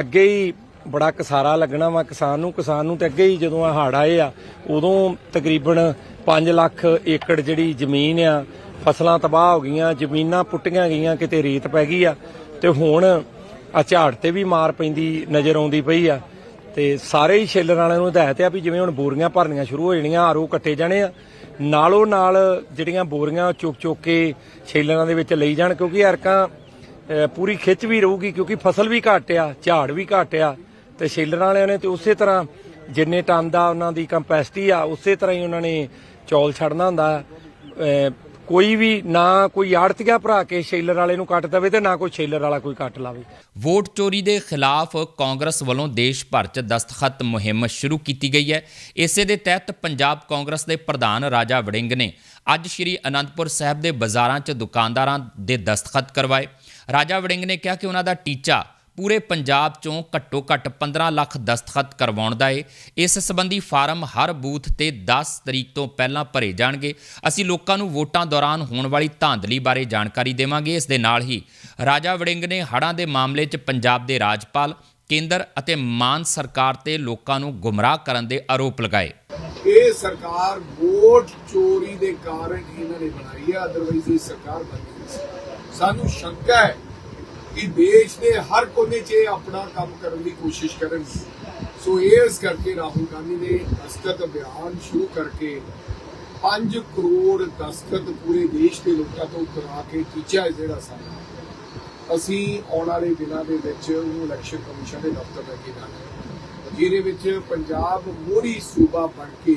ਅੱਗੇ ਹੀ ਬੜਾ ਕਸਾਰਾ ਲੱਗਣਾ ਵਾ ਕਿਸਾਨ ਨੂੰ ਕਿਸਾਨ ਨੂੰ ਤੇ ਅੱਗੇ ਹੀ ਜਦੋਂ ਆ ਹੜ ਆਏ ਆ ਉਦੋਂ ਤਕਰੀਬਨ 5 ਲੱਖ ਏਕੜ ਜਿਹੜੀ ਜ਼ਮੀਨ ਆ ਫਸਲਾਂ ਤਬਾਹ ਹੋ ਗਈਆਂ ਜ਼ਮੀਨਾਂ ਪੁੱਟੀਆਂ ਗਈਆਂ ਕਿਤੇ ਰੇਤ ਪੈ ਗਈ ਆ। ਤੇ ਹੁਣ ਆ ਝਾੜ ਤੇ ਵੀ ਮਾਰ ਪੈਂਦੀ ਨਜ਼ਰ ਆਉਂਦੀ ਪਈ ਆ। ਤੇ ਸਾਰੇ ਹੀ ਛੇਲਰ ਵਾਲਿਆਂ ਨੂੰ ਹਦਾਇਤ ਆ ਵੀ ਜਿਵੇਂ ਹੁਣ ਬੋਰੀਆਂ ਭਰਨੀਆਂ ਸ਼ੁਰੂ ਹੋ ਜਾਣੀਆਂ, ਆਰੂ ਕੱਟੇ ਜਾਣੇ ਆ, ਨਾਲੋਂ ਨਾਲ ਜਿਹੜੀਆਂ ਬੋਰੀਆਂ ਚੁੱਕ ਚੁੱਕ ਕੇ ਛੇਲਰਾਂ ਦੇ ਵਿੱਚ ਲਈ ਜਾਣ, ਕਿਉਂਕਿ ਐਰਕਾਂ ਪੂਰੀ ਖਿੱਚ ਵੀ ਰਹੂਗੀ, ਕਿਉਂਕਿ ਫਸਲ ਵੀ ਘੱਟ ਆ, ਝਾੜ ਵੀ ਘੱਟ ਆ, ਤੇ ਸ਼ੇਲਰਾਂ ਵਾਲਿਆਂ ਨੇ ਤੇ ਉਸੇ ਤਰ੍ਹਾਂ ਜਿੰਨੇ ਟਨ ਦਾ ਉਹਨਾਂ ਦੀ ਕੰਪੈਸਿਟੀ ਆ, ਉਸੇ ਤਰ੍ਹਾਂ ਹੀ ਉਹਨਾਂ ਨੇ ਚੌਲ ਛੱਡਣਾ ਹੁੰਦਾ ਕੋਈ ਵੀ, ਨਾ ਕੋਈ ਆੜਤੀਆ ਭਰਾ ਕੇ ਸ਼ੇਲਰ ਵਾਲੇ ਨੂੰ ਕੱਟ ਦੇਵੇ ਤੇ ਨਾ ਕੋਈ ਸ਼ੇਲਰ ਵਾਲਾ ਕੋਈ ਕੱਟ ਲਾਵੇ। ਵੋਟ ਚੋਰੀ ਦੇ ਖਿਲਾਫ ਕਾਂਗਰਸ ਵੱਲੋਂ ਦੇਸ਼ ਭਰ 'ਚ ਦਸਤਖਤ ਮੁਹਿੰਮ ਸ਼ੁਰੂ ਕੀਤੀ ਗਈ ਹੈ। ਇਸੇ ਦੇ ਤਹਿਤ ਪੰਜਾਬ ਕਾਂਗਰਸ ਦੇ ਪ੍ਰਧਾਨ ਰਾਜਾ ਵੜਿੰਗ ਨੇ ਅੱਜ ਸ਼੍ਰੀ ਅਨੰਦਪੁਰ ਸਾਹਿਬ ਦੇ ਬਾਜ਼ਾਰਾਂ 'ਚ ਦੁਕਾਨਦਾਰਾਂ ਦੇ ਦਸਤਖਤ ਕਰਵਾਏ। ਰਾਜਾ ਵੜਿੰਗ ਨੇ ਕਿਹਾ ਕਿ ਉਹਨਾਂ ਦਾ ਟੀਚਾ ਪੂਰੇ ਪੰਜਾਬ 'ਚੋਂ ਘੱਟੋ ਘੱਟ 15 ਲੱਖ ਦਸਤਖਤ ਕਰਵਾਉਣ ਦਾ ਏ। ਇਸ ਸੰਬੰਧੀ ਫਾਰਮ ਹਰ ਬੂਥ ਤੇ 10 ਤਰੀਕ ਤੋਂ ਪਹਿਲਾਂ ਭਰੇ ਜਾਣਗੇ। ਅਸੀਂ ਲੋਕਾਂ ਨੂੰ ਵੋਟਾਂ ਦੌਰਾਨ ਹੋਣ ਵਾਲੀ ਧਾਂਦਲੀ ਬਾਰੇ ਜਾਣਕਾਰੀ ਦੇਵਾਂਗੇ। ਇਸ ਦੇ ਨਾਲ ਹੀ ਰਾਜਾ ਵੜਿੰਗ ਨੇ ਹੜ੍ਹਾਂ ਦੇ ਮਾਮਲੇ 'ਚ ਪੰਜਾਬ ਦੇ ਰਾਜਪਾਲ, ਕੇਂਦਰ ਅਤੇ ਮਾਨ ਸਰਕਾਰ ਤੇ ਲੋਕਾਂ ਨੂੰ ਗੁੰਮਰਾਹ ਕਰਨ ਦੇ ਆਰੋਪ ਲਗਾਏ। ਇਹ ਸਰਕਾਰ ਵੋਟ ਚੋਰੀ ਦੇ ਕਾਰਨ ਇਹਨਾਂ ਨੇ ਬਣਾਈ ਹੈ ਅਦਰਵਾਈਜ਼ ਇਹ ਸਰਕਾਰ ਬਣੀ ਸਾਨੂੰ ਸ਼ੰਕਾ ਹੈ ਕਿ ਦੇਸ਼ ਦੇ ਹਰ ਕੋਨੇ 'ਚ ਇਹ ਆਪਣਾ ਕੰਮ ਕਰਨ ਦੀ ਕੋਸ਼ਿਸ਼ ਕਰਨ। ਸੋ ਇਸ ਕਰਕੇ ਰਾਹੁਲ ਗਾਂਧੀ ਨੇ ਦਸਤਖਤ ਅਭਿਆਨ ਸ਼ੁਰੂ ਕਰਕੇ 5 ਕਰੋੜ ਦਸਤਖਤ ਪੂਰੇ ਦੇਸ਼ ਦੇ ਲੋਕਾਂ ਤੋਂ ਕਰਾ ਕੇ ਟੀਚਾ ਜਿਹੜਾ ਸਾਡਾ। ਅਸੀਂ ਆਉਣ ਵਾਲੇ ਦਿਨਾਂ ਦੇ ਵਿੱਚ ਉਹਨੂੰ ਇਲੈਕਸ਼ਨ ਕਮਿਸ਼ਨ ਦੇ ਦਫ਼ਤਰ ਲੈ ਕੇ ਜਾਣਾ ਜਿਹਦੇ ਵਿੱਚ ਪੰਜਾਬ ਮੋਹਰੀ ਸੂਬਾ ਬਣ ਕੇ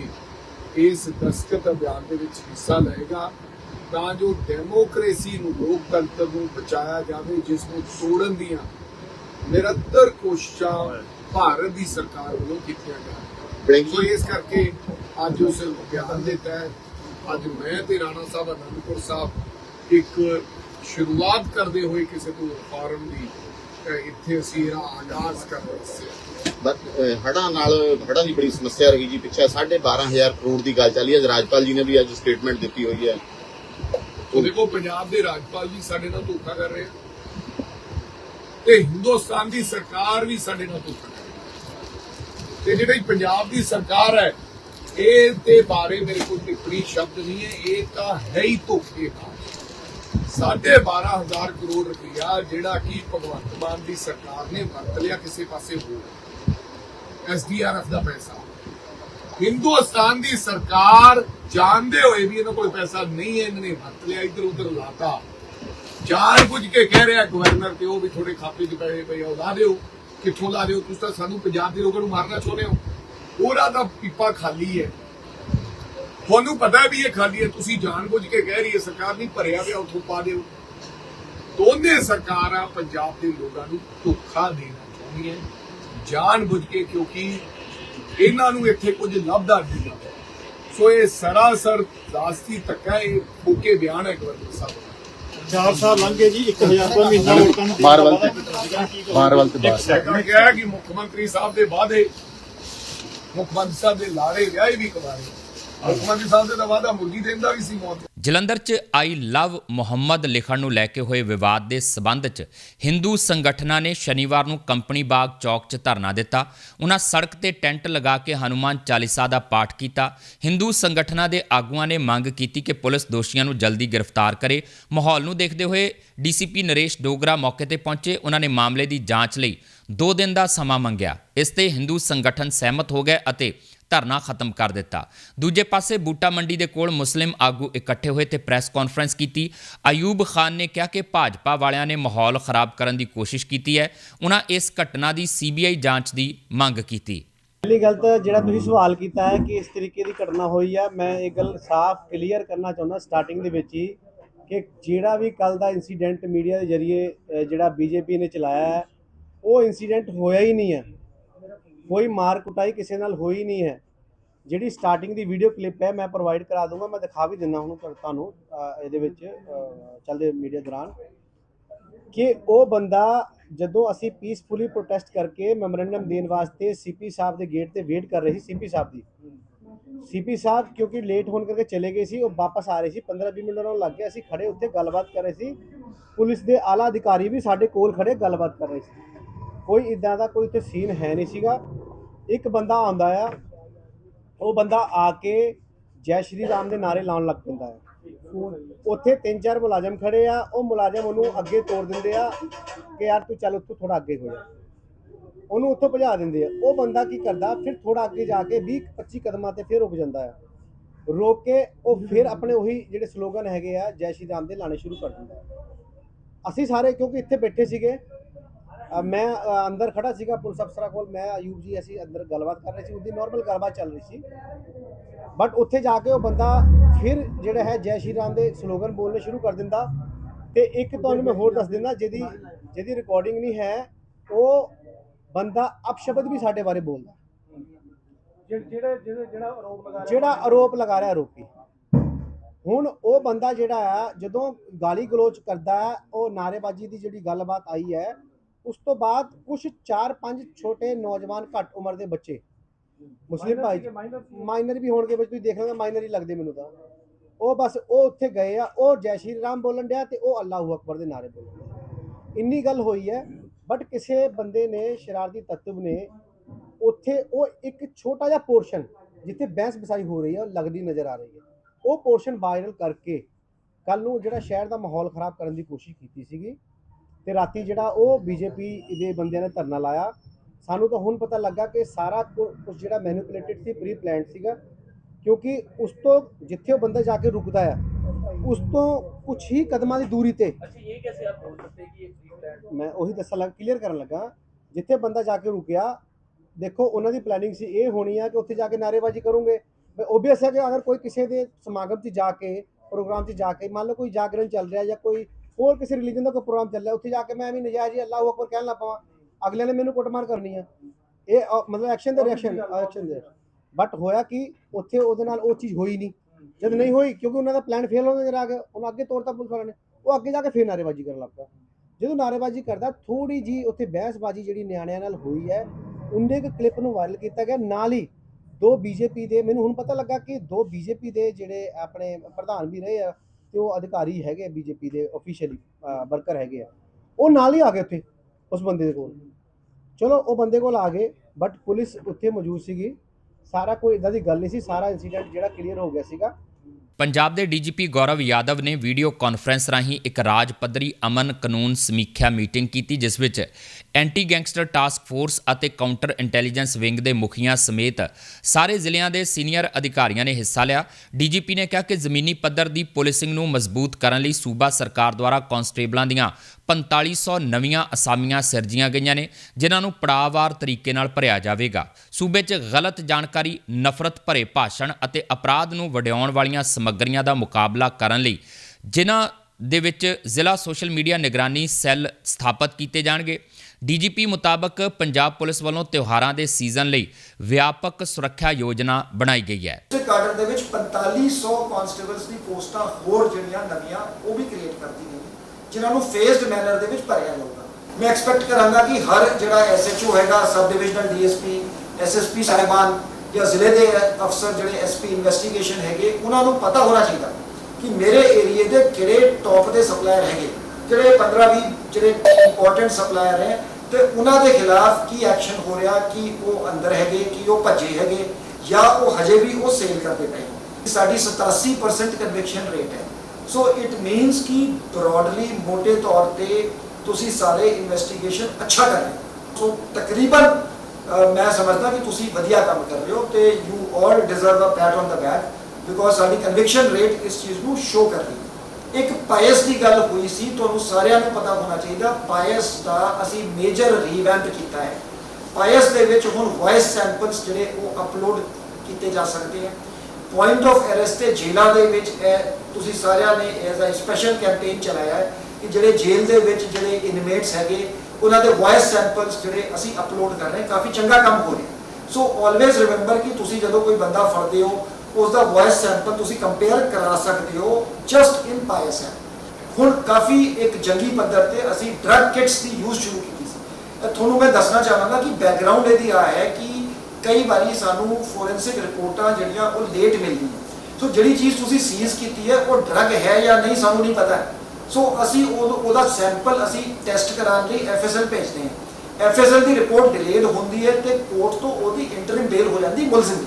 ਇਸ ਦਸਤਖਤ ਅਭਿਆਨ ਦੇ ਵਿੱਚ ਹਿੱਸਾ ਲਏਗਾ। ਤਾਂ ਜੋ ਡੈਮੋਕ੍ਰੇਸੀ ਨੂੰ ਲੋਕਤੰਤਰ ਨੂੰ ਬਚਾਇਆ ਜਾਵੇ ਜਿਸ ਨੂੰ ਤੋੜਨ ਦੀਆਂ ਨਿਰੰਤਰ ਕੋਸ਼ਿਸ਼ਾਂ ਭਾਰਤ ਦੀ ਸਰਕਾਰ ਵੱਲੋਂ ਕੀਤੀਆਂ ਜਾ ਸੋ ਇਸ ਕਰਕੇ ਅੱਜ ਉਸ ਬਿਆਨ ਦੇ ਤਹਿਤ ਅੱਜ ਮੈਂ ਤੇ ਰਾਣਾ ਸਾਹਿਬ ਅਨੰਦਪੁਰ ਸਾਹਿਬ ਇੱਕ ਸ਼ੁਰੂਆਤ ਕਰਦੇ ਹੋਏ ਕਿਸੇ ਤੋਂ ਫਾਰਮ ਦੀ ਇੱਥੇ ਅਸੀਂ ਇਹਦਾ ਆਗਾਜ਼ ਕਰ ਰਹੇ ਸੀ ਬਟ ਹੜਾਂ ਨਾਲ ਹੜਾਂ ਦੀ ਬੜੀ ਸਮੱਸਿਆ ਰਹੀ ਜੀ। ਪਿੱਛੇ 12500 ਕਰੋੜ ਦੀ ਗੱਲ ਚੱਲੀ ਹੈ। ਰਾਜਪਾਲ ਜੀ ਨੇ ਵੀ ਅੱਜ ਸਟੇਟਮੈਂਟ ਦਿੱਤੀ ਹੋਈ ਹੈ। ਦੇਖੋ ਪੰਜਾਬ ਦੇ ਰਾਜਪਾਲ ਜੀ ਸਾਡੇ ਨਾਲ ਧੋਖਾ ਕਰ ਰਹੇ ਆ। ਤੇ ਹਿੰਦੁਸਤਾਨ ਦੀ ਸਰਕਾਰ ਵੀ ਸਾਡੇ ਨਾਲ ਧੋਖਾ ਕਰ ਰਹੀ ਤੇ ਜਿਹੜੀ ਪੰਜਾਬ ਦੀ ਸਰਕਾਰ ਹੈ, ਇਹ ਤੇ ਬਾਰੇ ਮੇਰੇ ਕੋਲ ਟਿੱਪਣੀ ਸ਼ਬਦ ਨਹੀਂ ਹੈ, ਇਹ ਤਾਂ ਹੈ ਹੀ ਧੋਖੇਬਾਜ਼। ਸਾਢੇ 12000 ਕਰੋੜ ਰੁਪਇਆ ਜਿਹੜਾ ਕਿ ਭਗਵੰਤ ਮਾਨ ਦੀ ਸਰਕਾਰ ਨੇ ਵਰਤ ਲਿਆ ਕਿਸੇ ਪਾਸੇ ਹੋਰ। ਐਸਡੀਆਰਐਫ ਦਾ ਪੈਸਾ। ਹਿੰਦੁਸਤਾਨ ਦੀ ਸਰਕਾਰ ਜਾਣਦੇ ਹੋਏ ਵੀ ਇਹਨਾਂ ਕੋਲ ਪੈਸਾ ਨਹੀਂ ਹੈ ਇਹਨਾਂ ਨੇ ਵਰਤ ਲਿਆ ਇੱਧਰ ਉੱਧਰ ਲਾਤਾ। ਜਾਣ ਬੁੱਝ ਕੇ ਕਹਿ ਰਿਹਾ ਗਵਰਨਰ ਕਿ ਉਹ ਵੀ ਥੋੜੇ ਖਾਤੇ 'ਚ ਪੈਸੇ ਪਏ ਆ, ਉਹ ਲਾ ਦਿਓ। ਕਿੱਥੋਂ ਲਾ ਦਿਓ? ਤੁਸੀਂ ਤਾਂ ਸਾਨੂੰ ਪੰਜਾਬ ਦੇ ਲੋਕਾਂ ਨੂੰ ਮਾਰਨਾ ਚਾਹੁੰਦੇ ਹੋ। ਉਹਦਾ ਤਾਂ ਪੀਪਾ ਖਾਲੀ ਹੈ। ਤੁਹਾਨੂੰ ਪਤਾ ਵੀ ਇਹ ਖਾਲੀ ਹੈ ਤੁਸੀਂ ਜਾਣ ਬੁੱਝ ਕੇ ਕਹਿ ਰਹੀ ਹੈ ਸਰਕਾਰ ਨਹੀਂ ਭਰਿਆ ਪਿਆ ਉੱਥੋਂ ਪਾ ਦਿਓ। ਦੋਨੇ ਸਰਕਾਰਾਂ ਪੰਜਾਬ ਦੇ ਲੋਕਾਂ ਨੂੰ ਧੋਖਾ ਦੇਣਾ ਚਾਹੁੰਦੀਆਂ ਜਾਣ ਬੁੱਝ ਕੇ ਕਿਉਂਕਿ ਇਹਨਾਂ ਨੂੰ ਇੱਥੇ ਕੁਝ ਲੱਭਦਾ ਨਹੀਂ ਗਾ। ਸੋ ਇਹ ਸਰਾਸਰ ਦਾਸਤੀ ਧੱਕਾ ਇਹ ਫੋਕੇ ਬਿਆਨ ਹੈ ਗਵਰਨਰ ਸਾਹਿਬ। 4 ਸਾਲ ਲੰਘੇ ਜੀ 1000 ਰੁਪਏ ਮਹੀਨਾ ਵੋਟਾਂ ਨੂੰ ਮਾਰਵਲ ਤੇ ਮਾਰਵਲ ਤੇ ਬਾਅਦ ਮੈਂ ਕਿਹਾ ਕਿ ਮੁੱਖ ਮੰਤਰੀ ਸਾਹਿਬ ਦੇ ਵਾਅਦੇ ਮੁੱਖ ਮੰਤਰੀ ਸਾਹਿਬ ਦੇ ਲਾੜੇ ਵਿਆਹੇ ਵੀ ਕਰਾਰੇ ਮੁੱਖ ਮੰਤਰੀ ਸਾਹਿਬ ਦੇ ਤਾਂ ਵਾਅਦਾ ਮੁਰਗੀ ਦੇਣ ਦਾ ਵੀ ਸੀ ਮੌਤ ਜਲੰਧਰ 'ਚ ਆਈ ਲਵ ਮੁਹੰਮਦ ਲਿਖਣ ਨੂੰ ਲੈ ਕੇ ਹੋਏ ਵਿਵਾਦ ਦੇ ਸਬੰਧ 'ਚ ਹਿੰਦੂ ਸੰਗਠਨਾਂ ਨੇ ਸ਼ਨੀਵਾਰ ਨੂੰ ਕੰਪਨੀ ਬਾਗ ਚੌਕ 'ਚ ਧਰਨਾ ਦਿੱਤਾ। ਉਹਨਾਂ ਸੜਕ ਤੇ ਟੈਂਟ ਲਗਾ ਕੇ ਹਨੂਮਾਨ ਚਾਲੀਸਾ ਦਾ ਪਾਠ ਕੀਤਾ। ਹਿੰਦੂ ਸੰਗਠਨਾਂ ਦੇ ਆਗੂਆਂ ਨੇ ਮੰਗ ਕੀਤੀ ਕਿ ਪੁਲਿਸ ਦੋਸ਼ੀਆਂ ਨੂੰ ਜਲਦੀ ਗ੍ਰਿਫਤਾਰ ਕਰੇ। ਮਾਹੌਲ ਨੂੰ ਦੇਖਦੇ ਹੋਏ ਡੀਸੀਪੀ ਨਰੇਸ਼ ਡੋਗਰਾ ਮੌਕੇ ਤੇ ਪਹੁੰਚੇ। ਉਹਨਾਂ ਨੇ ਮਾਮਲੇ ਦੀ ਜਾਂਚ ਲਈ 2 ਦਿਨ ਦਾ ਸਮਾਂ ਮੰਗਿਆ। ਇਸ ਤੇ ਹਿੰਦੂ ਸੰਗਠਨ ਸਹਿਮਤ ਹੋ ਗਏ ਅਤੇ ਧਰਨਾ ਖਤਮ ਕਰ ਦਿੱਤਾ। ਦੂਜੇ ਪਾਸੇ ਬੂਟਾ ਮੰਡੀ ਦੇ ਕੋਲ ਮੁਸਲਿਮ ਆਗੂ ਇਕੱਠੇ ਹੋਏ ਤੇ ਪ੍ਰੈਸ ਕਾਨਫਰੰਸ ਕੀਤੀ। ਅਯੂਬ ਖਾਨ ਨੇ ਕਿਹਾ ਕਿ ਭਾਜਪਾ ਵਾਲਿਆਂ ਨੇ ਮਾਹੌਲ ਖਰਾਬ ਕਰਨ ਦੀ ਕੋਸ਼ਿਸ਼ ਕੀਤੀ ਹੈ। ਉਹਨਾਂ ਇਸ ਘਟਨਾ ਦੀ ਸੀਬੀਆਈ ਜਾਂਚ ਦੀ ਮੰਗ ਕੀਤੀ। ਪਹਿਲੀ ਗੱਲ ਤਾਂ ਜਿਹੜਾ ਤੁਸੀਂ ਸਵਾਲ ਕੀਤਾ ਹੈ ਕਿ ਇਸ ਤਰੀਕੇ ਦੀ ਘਟਨਾ ਹੋਈ ਹੈ ਮੈਂ ਇਹ ਗੱਲ ਸਾਫ਼ ਕਲੀਅਰ ਕਰਨਾ ਚਾਹੁੰਦਾ ਸਟਾਰਟਿੰਗ ਦੇ ਵਿੱਚ ਹੀ ਕਿ ਜਿਹੜਾ ਵੀ ਕੱਲ ਦਾ ਇਨਸੀਡੈਂਟ ਮੀਡੀਆ ਦੇ ਜ਼ਰੀਏ ਅ, ਜਿਹੜਾ ਬੀਜੇਪੀ ਨੇ ਚਲਾਇਆ ਹੈ ਉਹ ਇਨਸੀਡੈਂਟ ਹੋਇਆ ਹੀ ਨਹੀਂ ਹੈ। ਕੋਈ ਮਾਰ ਕੁਟਾਈ ਕਿਸੇ ਨਾਲ ਹੋਈ ਨਹੀਂ ਹੈ। ਜਿਹੜੀ ਸਟਾਰਟਿੰਗ ਦੀ ਵੀਡੀਓ ਕਲਿੱਪ ਹੈ, ਮੈਂ ਪ੍ਰੋਵਾਈਡ ਕਰਾ ਦੂੰਗਾ। ਮੈਂ ਦਿਖਾ ਵੀ ਦਿੰਦਾ ਹੁਣ ਤੁਹਾਨੂੰ ਇਹਦੇ ਵਿੱਚ ਚੱਲਦੇ ਮੀਡੀਆ ਦੌਰਾਨ ਕਿ ਉਹ ਬੰਦਾ ਜਦੋਂ ਅਸੀਂ ਪੀਸਫੁਲੀ ਪ੍ਰੋਟੈਸਟ ਕਰਕੇ ਮੈਮੋਰੈਂਡਮ ਦੇਣ ਵਾਸਤੇ ਸੀਪੀ ਸਾਹਿਬ ਦੇ ਗੇਟ ਤੇ ਵੇਟ ਕਰ ਰਹੇ ਸੀ ਸੀਪੀ ਸਾਹਿਬ ਦੀ। ਸੀਪੀ ਸਾਹਿਬ ਕਿਉਂਕਿ ਲੇਟ ਹੋਣ ਕਰਕੇ ਚਲੇ ਗਏ ਸੀ, ਉਹ ਵਾਪਸ ਆ ਰਹੇ ਸੀ 15-20 ਮਿੰਟ ਉਹਨਾਂ ਨੂੰ ਲੱਗ ਗਿਆ ਅਸੀਂ ਖੜੇ ਉੱਥੇ ਗੱਲਬਾਤ ਕਰ ਰਹੇ ਸੀ। ਪੁਲਿਸ ਦੇ ਆਲਾ ਅਧਿਕਾਰੀ ਵੀ ਸਾਡੇ ਕੋਲ ਖੜੇ, ਗੱਲਬਾਤ ਕਰ ਰਹੇ ਸੀ। ਕੋਈ ਇਦਾਂ ਦਾ ਕੋਈ ਉੱਥੇ ਸੀਨ ਹੈ ਨਹੀਂ ਸੀਗਾ। ਇੱਕ ਬੰਦਾ ਆਉਂਦਾ ਆ, ਉਹ ਬੰਦਾ ਆ ਕੇ ਜੈ ਸ਼੍ਰੀ ਰਾਮ ਦੇ ਨਾਰੇ ਲਾਉਣ ਲੱਗ ਪੈਂਦਾ ਹੈ ਉੱਥੇ ਤਿੰਨ ਚਾਰ ਮੁਲਾਜ਼ਮ ਖੜੇ ਆ, ਉਹ ਮੁਲਾਜ਼ਮ ਉਹਨੂੰ ਅੱਗੇ ਤੋੜ ਦਿੰਦੇ ਆ ਕਿ ਯਾਰ ਤੂੰ ਚੱਲ ਉੱਥੋਂ ਥੋੜਾ ਅੱਗੇ ਹੋ ਜਾ। ਉਹਨੂੰ ਉੱਥੋਂ ਭਜਾ ਦਿੰਦੇ ਆ। ਉਹ ਬੰਦਾ ਕੀ ਕਰਦਾ, ਫਿਰ ਥੋੜਾ ਅੱਗੇ ਜਾ ਕੇ 20 25 ਕਦਮਾਂ ਤੇ ਫਿਰ ਰੁਕ ਜਾਂਦਾ ਆ। ਰੋਕ ਕੇ ਉਹ ਫਿਰ ਆਪਣੇ ਉਹੀ ਜਿਹੜੇ ਸਲੋਗਨ ਹੈਗੇ ਆ, ਜੈ ਸ਼੍ਰੀ ਰਾਮ ਦੇ ਲਾਣੇ ਸ਼ੁਰੂ ਕਰ ਦਿੰਦਾ ਅਸੀਂ ਸਾਰੇ ਕਿਉਂਕਿ ਇੱਥੇ ਬੈਠੇ ਸੀਗੇ ਮੈਂ ਅੰਦਰ ਖੜਾ ਸੀਗਾ ਪੁਲਿਸ ਅਫਸਰਾਂ ਕੋਲ ਮੈਂ ਅਯੂਬ ਜੀ ਅਸੀਂ ਅੰਦਰ ਗੱਲਬਾਤ ਕਰ ਰਹੇ ਸੀ ਉਹਦੀ ਨਾਰਮਲ ਗੱਲਬਾਤ ਚੱਲ ਰਹੀ ਸੀ। ਬਟ ਉੱਥੇ ਜਾ ਕੇ ਉਹ ਬੰਦਾ ਫਿਰ ਜਿਹੜਾ ਹੈ ਜੈ ਸ਼੍ਰੀ ਰਾਮ ਦੇ ਸਲੋਗਨ ਬੋਲਣੇ ਸ਼ੁਰੂ ਕਰ ਦਿੰਦਾ ਤੇ ਇੱਕ ਤੁਹਾਨੂੰ ਮੈਂ ਹੋਰ ਦੱਸ ਦਿੰਦਾ ਜਿਹਦੀ ਜਿਹਦੀ ਰਿਕਾਰਡਿੰਗ ਨਹੀਂ ਹੈ ਉਹ ਬੰਦਾ ਅਪਸ਼ਬਦ ਵੀ ਸਾਡੇ ਬਾਰੇ ਬੋਲਦਾ। ਜਿਹੜਾ ਜਿਹੜਾ ਆਰੋਪ ਲਗਾ ਜਿਹੜਾ ਆਰੋਪ ਲਗਾ ਰਿਹਾ ਆਰੋਪੀ। ਹੁਣ ਉਹ ਬੰਦਾ ਜਿਹੜਾ ਆ ਜਦੋਂ ਗਾਲੀ ਗਲੋਚ ਕਰਦਾ ਉਹ ਨਾਰੇਬਾਜ਼ੀ ਦੀ ਜਿਹੜੀ ਗੱਲਬਾਤ ਆਈ ਹੈ ਉਸ ਤੋਂ ਬਾਅਦ ਕੁਝ 4-5 ਛੋਟੇ ਨੌਜਵਾਨ ਘੱਟ ਉਮਰ ਦੇ ਬੱਚੇ ਮੁਸਲਿਮ ਭਾਈ ਮਾਈਨਰ ਵੀ ਹੋਣਗੇ ਬੱਚੇ ਤੁਸੀਂ ਦੇਖ ਲੈਣਾ ਮਾਈਨਰ ਹੀ ਲੱਗਦੇ ਮੈਨੂੰ ਤਾਂ। ਉਹ ਬਸ ਉਹ ਉੱਥੇ ਗਏ ਆ ਉਹ ਜੈ ਸ਼੍ਰੀ ਰਾਮ ਬੋਲਣ ਡਿਆ ਤੇ ਉਹ ਅੱਲਾਹੂ ਅਕਬਰ ਦੇ ਨਾਰੇ ਬੋਲਣ ਡਿਆ। ਇੰਨੀ ਗੱਲ ਹੋਈ ਹੈ ਬਟ ਕਿਸੇ ਬੰਦੇ ਨੇ ਸ਼ਰਾਰਤੀ ਤੱਤਵ ਨੇ ਉੱਥੇ ਉਹ ਇੱਕ ਛੋਟਾ ਜਿਹਾ ਪੋਰਸ਼ਨ ਜਿੱਥੇ ਬਹਿਸ ਬਸਾਈ ਹੋ ਰਹੀ ਹੈ ਉਹ ਲੱਗਦੀ ਨਜ਼ਰ ਆ ਰਹੀ ਹੈ। ਉਹ ਪੋਰਸ਼ਨ ਵਾਇਰਲ ਕਰਕੇ ਕੱਲ ਨੂੰ ਜਿਹੜਾ ਸ਼ਹਿਰ ਦਾ ਮਾਹੌਲ ਖਰਾਬ ਕਰਨ ਦੀ ਕੋਸ਼ਿਸ਼ ਕੀਤੀ ਸੀਗੀ ਤੇ ਰਾਤੀ ਜਿਹੜਾ ਉਹ ਬੀਜੇਪੀ ਦੇ ਬੰਦਿਆਂ ਨੇ ਧਰਨਾ ਲਾਇਆ ਸਾਨੂੰ ਤਾਂ ਹੁਣ ਪਤਾ ਲੱਗਾ ਕਿ ਸਾਰਾ ਕੁਝ ਜਿਹੜਾ ਮੈਨੂਪੂਲੇਟਡ ਸੀ ਪ੍ਰੀ ਪਲਾਨਡ ਸੀਗਾ ਕਿਉਂਕਿ ਉਸ ਤੋਂ ਜਿੱਥੇ ਉਹ ਬੰਦਾ ਜਾ ਕੇ ਰੁਕਦਾ ਆ ਉਸ ਤੋਂ ਕੁਝ ਹੀ ਕਦਮਾਂ ਦੀ ਦੂਰੀ ਤੇ। ਮੈਂ ਉਹੀ ਦੱਸਣ ਲੱਗ ਕਲੀਅਰ ਕਰਨ ਲੱਗਾ ਜਿੱਥੇ ਬੰਦਾ ਜਾ ਕੇ ਰੁਕਿਆ ਦੇਖੋ ਉਹਨਾਂ ਦੀ ਪਲੈਨਿੰਗ ਸੀ ਇਹ ਹੋਣੀ ਆ ਕਿ ਉੱਥੇ ਜਾ ਕੇ ਨਾਅਰੇਬਾਜ਼ੀ ਕਰੂੰਗੇ। ਓਬਵੀਅਸ ਹੈ ਕਿ ਅਗਰ ਕੋਈ ਕਿਸੇ ਦੇ ਸਮਾਗਮ 'ਚ ਜਾ ਕੇ ਪ੍ਰੋਗਰਾਮ 'ਚ ਜਾ ਕੇ ਮੰਨ ਲਓ ਕੋਈ ਜਾਗਰਣ ਚੱਲ ਰਿਹਾ ਜਾਂ ਕੋਈ ਹੋਰ ਕਿਸੇ ਰਿਲੀਜਨ ਦਾ ਕੋਈ ਪ੍ਰੋਗਰਾਮ ਚੱਲ ਰਿਹਾ ਉੱਥੇ ਜਾ ਕੇ ਮੈਂ ਵੀ ਨਜਾਇਜ਼ ਹੀ ਅੱਲਾਹੁ ਅਕਬਰ ਕਹਿਣ ਲੱਗ ਪਵਾਂ ਅਗਲੇ ਨੇ ਮੈਨੂੰ ਕੁੱਟਮਾਰ ਕਰਨੀ ਆ। ਇਹ ਅ, ਮਤਲਬ ਐਕਸ਼ਨ ਦੇ ਰਿਐਕਸ਼ਨ ਐਕਸ਼ਨ ਦੇ ਬਟ ਹੋਇਆ ਕਿ ਉੱਥੇ ਉਹਦੇ ਨਾਲ ਉਹ ਚੀਜ਼ ਹੋਈ ਨਹੀਂ। ਜਦ ਨਹੀਂ ਹੋਈ ਕਿਉਂਕਿ ਉਹਨਾਂ ਦਾ ਪਲਾਨ ਫੇਲ ਹੋ ਨਜ਼ਰ ਆ ਗਿਆ ਉਹਨਾਂ ਅੱਗੇ ਤੋੜਤਾ ਪੁਲਿਸ ਵਾਲਿਆਂ ਨੇ ਉਹ ਅੱਗੇ ਜਾ ਕੇ ਫੇਰ ਨਾਅਰੇਬਾਜ਼ੀ ਕਰਨ ਲੱਗ ਪਿਆ। ਜਦੋਂ ਨਾਅਰੇਬਾਜ਼ੀ ਕਰਦਾ ਥੋੜੀ ਜੀ ਉੱਥੇ ਬਹਿਸਬਾਜ਼ੀ ਜਿਹੜੀ ਨਿਆਣਿਆਂ ਨਾਲ ਹੋਈ ਹੈ ਉਹਨੇ ਇੱਕ ਕਲਿੱਪ ਨੂੰ ਵਾਇਰਲ ਕੀਤਾ ਗਿਆ ਨਾਲ ਹੀ ਦੋ ਬੀਜੇਪੀ ਦੇ ਮੈਨੂੰ ਹੁਣ ਪਤਾ ਲੱਗਾ ਕਿ ਦੋ ਬੀਜੇਪੀ ਦੇ ਜਿਹੜੇ ਆਪਣੇ ਪ੍ਰਧਾਨ ਵੀ ਰਹੇ ਆ ਤੇ ਉਹ ਅਧਿਕਾਰੀ ਹੈਗੇ ਬੀਜੇਪੀ ਦੇ ਆਫੀਸ਼ੀਅਲੀ ਵਰਕਰ ਹੈਗੇ ਆ। ਉਹ ਨਾਲ ਹੀ ਆ ਗਏ ਉੱਥੇ, ਉਸ ਬੰਦੇ ਦੇ ਕੋਲ। ਚਲੋ, ਉਹ ਬੰਦੇ ਕੋਲ ਆ ਗਏ ਬਟ ਪੁਲਿਸ ਉੱਥੇ ਮੌਜੂਦ ਸੀਗੀ। ਸਾਰਾ ਕੋਈ, ਇਦਾਂ ਦੀ ਗੱਲ ਨਹੀਂ ਸੀ, ਸਾਰਾ ਇਨਸੀਡੈਂਟ ਜਿਹੜਾ ਕਲੀਅਰ ਹੋ ਗਿਆ ਸੀਗਾ। ਪੰਜਾਬ ਦੇ ਡੀਜੀਪੀ ਗੌਰਵ ਯਾਦਵ ਨੇ ਵੀਡੀਓ ਕਾਨਫਰੰਸ ਰਾਹੀਂ ਇੱਕ ਰਾਜ ਪੱਧਰੀ ਅਮਨ ਕਾਨੂੰਨ ਸਮੀਖਿਆ ਮੀਟਿੰਗ ਕੀਤੀ, ਜਿਸ ਵਿੱਚ ਐਂਟੀ ਗੈਂਗਸਟਰ ਟਾਸਕ ਫੋਰਸ ਅਤੇ ਕਾਊਂਟਰ ਇੰਟੈਲੀਜੈਂਸ ਵਿੰਗ ਦੇ ਮੁਖੀਆਂ ਸਮੇਤ ਸਾਰੇ ਜ਼ਿਲ੍ਹਿਆਂ ਦੇ ਸੀਨੀਅਰ ਅਧਿਕਾਰੀਆਂ ਨੇ ਹਿੱਸਾ ਲਿਆ। ਡੀਜੀਪੀ ਨੇ ਕਿਹਾ ਕਿ ਜ਼ਮੀਨੀ ਪੱਧਰ ਦੀ ਪੁਲਿਸਿੰਗ ਨੂੰ ਮਜ਼ਬੂਤ ਕਰਨ ਲਈ ਸੂਬਾ ਸਰਕਾਰ ਦੁਆਰਾ ਕਾਂਸਟੇਬਲਾਂ ਦੀਆਂ 4500 ਨਵੀਆਂ ਅਸਾਮੀਆਂ ਸਿਰਜੀਆਂ ਗਈਆਂ ਨੇ, ਜਿਨ੍ਹਾਂ ਨੂੰ ਪੜਾਅਵਾਰ ਤਰੀਕੇ ਨਾਲ ਭਰਿਆ ਜਾਵੇਗਾ। ਸੂਬੇ 'ਚ ਗਲਤ ਜਾਣਕਾਰੀ, ਨਫ਼ਰਤ ਭਰੇ ਭਾਸ਼ਣ ਅਤੇ ਅਪਰਾਧ ਨੂੰ ਵਡਿਆਉਣ ਵਾਲੀਆਂ ਸਮੱਗਰੀਆਂ ਦਾ ਮੁਕਾਬਲਾ ਕਰਨ ਲਈ ਜਿਨ੍ਹਾਂ ਦੇ ਵਿੱਚ ਜ਼ਿਲ੍ਹਾ ਸੋਸ਼ਲ ਮੀਡੀਆ ਨਿਗਰਾਨੀ ਸੈੱਲ ਸਥਾਪਿਤ ਕੀਤੇ ਜਾਣਗੇ। ਡੀਜੀਪੀ ਮੁਤਾਬਕ ਪੰਜਾਬ ਪੁਲਿਸ ਵੱਲੋਂ ਤਿਉਹਾਰਾਂ ਦੇ ਸੀਜ਼ਨ ਲਈ ਵਿਆਪਕ ਸੁਰੱਖਿਆ ਯੋਜਨਾ ਬਣਾਈ ਗਈ ਹੈ। ਤੇ ਕਾਡਰ ਦੇ ਵਿੱਚ 4500 ਕਾਂਸਟੇਬਲਸ ਦੀ ਪੋਸਟਾਂ ਹੋਰ ਜਿਹੜੀਆਂ ਨਵੀਆਂ, ਉਹ ਵੀ ਕ੍ਰੀਏਟ ਕਰਤੀ ਗਈਆਂ। ਜਿਨ੍ਹਾਂ ਨੂੰ ਫੇਜ਼ਡ ਮੈਨਰ ਦੇ ਵਿੱਚ ਭਰਿਆ ਜਾਊਗਾ ਮੈਂ ਐਕਸਪੈਕਟ ਕਰਾਂਗਾ ਕਿ ਹਰ ਜਿਹੜਾ ਐਸਐਚਓ ਹੈਗਾ ਸਬ ਡਿਵੀਜ਼ਨਲ ਡੀਐਸਪੀ ਐਸਐਸਪੀ ਸਾਹਿਬਾਨ ਜਾਂ ਜ਼ਿਲ੍ਹੇ ਦੇ ਅਫਸਰ ਜਿਹੜੇ ਐਸਪੀ ਇਨਵੈਸਟੀਗੇਸ਼ਨ ਹੈਗੇ, ਉਹਨਾਂ ਨੂੰ ਪਤਾ ਹੋਣਾ ਚਾਹੀਦਾ ਕਿ ਮੇਰੇ ਏਰੀਏ ਦੇ ਕਿਹੜੇ ਟੌਪ ਦੇ ਸਪਲਾਇਰ ਹੈਗੇ ਜਿਹੜੇ 15 20 ਜਿਹੜੇ ਇੰਪੋਰਟੈਂਟ ਸਪਲਾਇਰ ਹੈ ਤੇ ਉਹਨਾਂ ਦੇ ਖਿਲਾਫ ਕੀ ਐਕਸ਼ਨ ਹੋ ਰਿਹਾ, ਕਿ ਉਹ ਅੰਦਰ ਹੈਗੇ, ਕਿ ਉਹ ਭੱਜੇ ਹੈਗੇ ਜਾਂ ਉਹ ਹਜੇ ਵੀ ਉਹ ਸੇਲ ਕਰਦੇ ਪਏ ਨੇ। ਸਾਡੀ 87% ਕਨਵਿਕਸ਼ਨ ਰੇਟ ਹੈ ਸੋ ਇਟ ਮੀਨਸ ਕਿ ਬ੍ਰੌਡਲੀ ਮੋٹے ਤੌਰ ਤੇ ਤੁਸੀਂ ਸਾਰੇ ਇਨਵੈਸਟੀਗੇਸ਼ਨ ਅੱਛਾ ਕਰ ਰਹੇ ਹੋ ਸੋ ਤਕਰੀਬਨ ਮੈਂ ਸਮਝਦਾ ਕਿ ਤੁਸੀਂ ਵਧੀਆ ਕੰਮ ਕਰ ਰਹੇ ਹੋ ਤੇ you all deserve a pat on the back because ਸਾਡੀ ਕਨਵਿਕਸ਼ਨ ਰੇਟ ਇਸ ਚੀਜ਼ ਨੂੰ ਸ਼ੋ ਕਰ ਰਹੀ ਹੈ ਇੱਕ ਪਾਇਸ ਦੀ ਗੱਲ ਹੋਈ ਸੀ ਤੁਹਾਨੂੰ ਸਾਰਿਆਂ ਨੂੰ ਪਤਾ ਹੋਣਾ ਚਾਹੀਦਾ ਪਾਇਸ ਦਾ ਅਸੀਂ ਮੇਜਰ ਰੀਵੈਂਪ ਕੀਤਾ ਹੈ ਪਾਇਸ ਦੇ ਵਿੱਚ ਹੁਣ ਵੌਇਸ ਸੈਂਪਲਸ ਜਿਹੜੇ ਉਹ ਅਪਲੋਡ ਕੀਤੇ ਜਾ ਸਕਦੇ ਆ ਪੁਆਇੰਟ ਆਫ ਅਰੈਸਟ ਤੇ ਜੇਲ੍ਹਾਂ ਦੇ ਵਿੱਚ ਇਹ ਤੁਸੀਂ ਸਾਰਿਆਂ ਨੇ ਐਜ਼ ਅ ਸਪੈਸ਼ਲ ਕੈਂਪੇਨ ਚਲਾਇਆ ਹੈ ਕਿ ਜਿਹੜੇ ਜੇਲ੍ਹ ਦੇ ਵਿੱਚ ਜਿਹੜੇ ਇਨਮੇਟਸ ਹੈਗੇ, ਉਹਨਾਂ ਦੇ ਵੌਇਸ ਸੈਂਪਲਸ ਜਿਹੜੇ ਅਸੀਂ ਅਪਲੋਡ ਕਰ ਰਹੇ ਕਾਫੀ ਚੰਗਾ ਕੰਮ ਹੋ ਰਿਹਾ ਸੋ ਆਲਵੇਜ਼ ਰਿਮੈਂਬਰ ਕਿ ਤੁਸੀਂ ਜਦੋਂ ਕੋਈ ਬੰਦਾ ਫੜਦੇ ਹੋ ਉਸ ਦਾ ਵੌਇਸ ਸੈਂਪਲ ਤੁਸੀਂ ਕੰਪੇਅਰ ਕਰਾ ਸਕਦੇ ਹੋ ਜਸਟ ਇਨ ਪਾਇਸ ਹੈ। ਹੁਣ ਕਾਫੀ ਇੱਕ ਜੰਗੀ ਪੱਧਰ ਤੇ ਅਸੀਂ ਡਰਗ ਕਿਟਸ ਦੀ ਯੂਜ਼ ਸ਼ੁਰੂ ਕੀਤੀ ਸੀ। ਤੁਹਾਨੂੰ ਮੈਂ ਦੱਸਣਾ ਚਾਹਾਂਗਾ ਕਿ ਬੈਕਗ੍ਰਾਉਂਡ ਇਹਦੀ ਆ ਹੈ ਕਿ ਕਈ ਵਾਰੀ ਸਾਨੂੰ ਫੋਰੈਂਸਿਕ ਰਿਪੋਰਟਾਂ ਜਿਹੜੀਆਂ ਉਹ ਲੇਟ ਮਿਲਦੀਆਂ। ਸੋ ਜਿਹੜੀ ਚੀਜ਼ ਤੁਸੀਂ ਸੀਜ਼ ਕੀਤੀ ਹੈ, ਉਹ ਡਰਗ ਹੈ ਜਾਂ ਨਹੀਂ ਸਾਨੂੰ ਨਹੀਂ ਪਤਾ। ਸੋ ਅਸੀਂ ਉਹਦਾ ਸੈਂਪਲ ਅਸੀਂ ਟੈਸਟ ਕਰਾਉਣ ਲਈ ਐਫਐਸਐਲ ਭੇਜਦੇ ਹਾਂ। ਐਫਐਸਐਲ ਦੀ ਰਿਪੋਰਟ ਡਿਲੇਡ ਹੁੰਦੀ ਹੈ ਤੇ ਕੋਰਟ ਤੋਂ ਉਹਦੀ ਇੰਟਰਿਮ ਬੇਲ ਹੋ ਜਾਂਦੀ ਮੁਲਜ਼ਮ ਦੀ।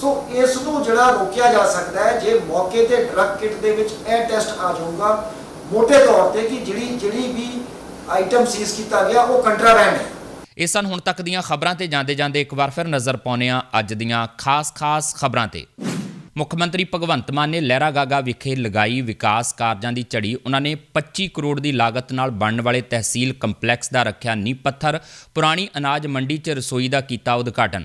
ਸੋ ਇਸ ਨੂੰ ਜਿਹੜਾ ਰੋਕਿਆ ਜਾ ਸਕਦਾ ਹੈ, ਜੇ ਮੌਕੇ ਤੇ ਡਰਗ ਕਿਟ ਦੇ ਵਿੱਚ ਇਹ ਟੈਸਟ ਆ ਜਾਊਗਾ ਮੋٹے ਤੌਰ ਤੇ ਕਿ ਜਿਹੜੀ ਜਿਹੜੀ ਵੀ ਆਈਟਮ ਸੀਜ਼ ਕੀਤਾ ਗਿਆ, ਉਹ ਕੰਟਰਾਬੈਂਡ ਹੈ। ਇਹ ਸਨ ਹੁਣ ਤੱਕ ਦੀਆਂ ਖਬਰਾਂ ਤੇ ਜਾਂਦੇ ਜਾਂਦੇ ਇੱਕ ਵਾਰ ਫਿਰ ਨਜ਼ਰ ਪਾਉਂਦੇ ਹਾਂ ਅੱਜ ਦੀਆਂ ਖਾਸ-ਖਾਸ ਖਬਰਾਂ ਤੇ। ਮੁੱਖ ਮੰਤਰੀ ਭਗਵੰਤ ਮਾਨ ਨੇ ਲਹਿਰਾ ਗਾਗਾ ਵਿਖੇ ਲਗਾਈ ਵਿਕਾਸ ਕਾਰਜਾਂ ਦੀ ਝੜੀ। ਉਹਨਾਂ ਨੇ 25 ਕਰੋੜ ਦੀ ਲਾਗਤ ਨਾਲ ਬਣਨ ਵਾਲੇ ਤਹਿਸੀਲ ਕੰਪਲੈਕਸ ਦਾ ਰੱਖਿਆ ਨੀਂਹ ਪੱਥਰ। ਪੁਰਾਣੀ ਅਨਾਜ ਮੰਡੀ 'ਚ ਰਸੋਈ ਦਾ ਕੀਤਾ ਉਦਘਾਟਨ।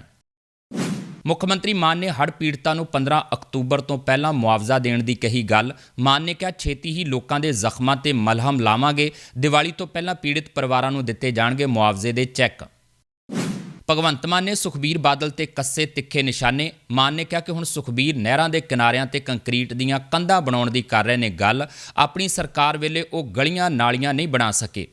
ਮੁੱਖ ਮੰਤਰੀ ਮਾਨ ਨੇ ਹੜ੍ਹ ਪੀੜਤਾਂ ਨੂੰ 15 ਅਕਤੂਬਰ ਤੋਂ ਪਹਿਲਾਂ ਮੁਆਵਜ਼ਾ ਦੇਣ ਦੀ ਕਹੀ ਗੱਲ। ਮਾਨ ਨੇ ਕਿਹਾ, ਛੇਤੀ ਹੀ ਲੋਕਾਂ ਦੇ ਜ਼ਖਮਾਂ ਤੇ ਮਲਹਮ ਲਾਵਾਂਗੇ। ਦੀਵਾਲੀ ਤੋਂ ਪਹਿਲਾਂ ਪੀੜਤ ਪਰਿਵਾਰਾਂ ਨੂੰ ਦਿੱਤੇ ਜਾਣਗੇ ਮੁਆਵਜ਼ੇ ਦੇ ਚੈੱਕ। ਭਗਵੰਤ ਮਾਨ ਨੇ ਸੁਖਬੀਰ ਬਾਦਲ ਤੇ ਕੱਸੇ ਤਿੱਖੇ ਨਿਸ਼ਾਨੇ। ਮਾਨ ਨੇ ਕਿਹਾ ਕਿ ਹੁਣ ਸੁਖਬੀਰ ਨਹਿਰਾਂ ਦੇ ਕਿਨਾਰਿਆਂ ਤੇ ਕੰਕਰੀਟ ਦੀਆਂ ਕੰਧਾਂ ਬਣਾਉਣ ਦੀ ਕਰ ਰਹੇ ਨੇ ਗੱਲ। ਆਪਣੀ ਸਰਕਾਰ ਵੇਲੇ ਉਹ ਗਲੀਆਂ ਨਾਲੀਆਂ ਨਹੀਂ ਬਣਾ ਸਕੇ।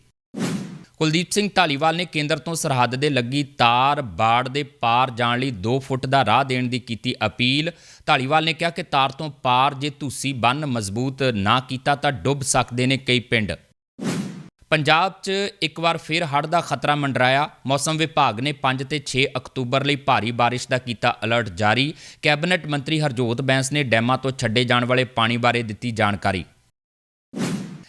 ਕੁਲਦੀਪ ਸਿੰਘ ਢਾਲੀਵਾਲ ਨੇ ਕੇਂਦਰ ਤੋਂ ਸਰਹੱਦ ਦੇ ਲੱਗੀ ਤਾਰ ਬਾੜ ਦੇ ਪਾਰ ਜਾਣ ਲਈ 2 ਫੁੱਟ ਦਾ ਰਾਹ ਦੇਣ ਦੀ ਕੀਤੀ ਅਪੀਲ। ਢਾਲੀਵਾਲ ਨੇ ਕਿਹਾ ਕਿ ਤਾਰ ਤੋਂ ਪਾਰ ਜੇ ਤੁਸੀਂ ਬੰਨ ਮਜ਼ਬੂਤ ਨਾ ਕੀਤਾ ਤਾਂ ਡੁੱਬ ਸਕਦੇ ਨੇ ਕਈ ਪਿੰਡ। ਪੰਜਾਬ 'ਚ ਇੱਕ ਵਾਰ ਫਿਰ ਹੜ੍ਹ ਦਾ ਖਤਰਾ ਮੰਡਰਾਇਆ। ਮੌਸਮ ਵਿਭਾਗ ਨੇ 5 ਤੇ 6 ਅਕਤੂਬਰ ਲਈ ਭਾਰੀ ਬਾਰਿਸ਼ ਦਾ ਕੀਤਾ ਅਲਰਟ ਜਾਰੀ। ਕੈਬਨਿਟ ਮੰਤਰੀ ਹਰਜੋਤ ਬੈਂਸ ਨੇ ਡੈਮਾਂ ਤੋਂ ਛੱਡੇ ਜਾਣ ਵਾਲੇ ਪਾਣੀ ਬਾਰੇ ਦਿੱਤੀ ਜਾਣਕਾਰੀ।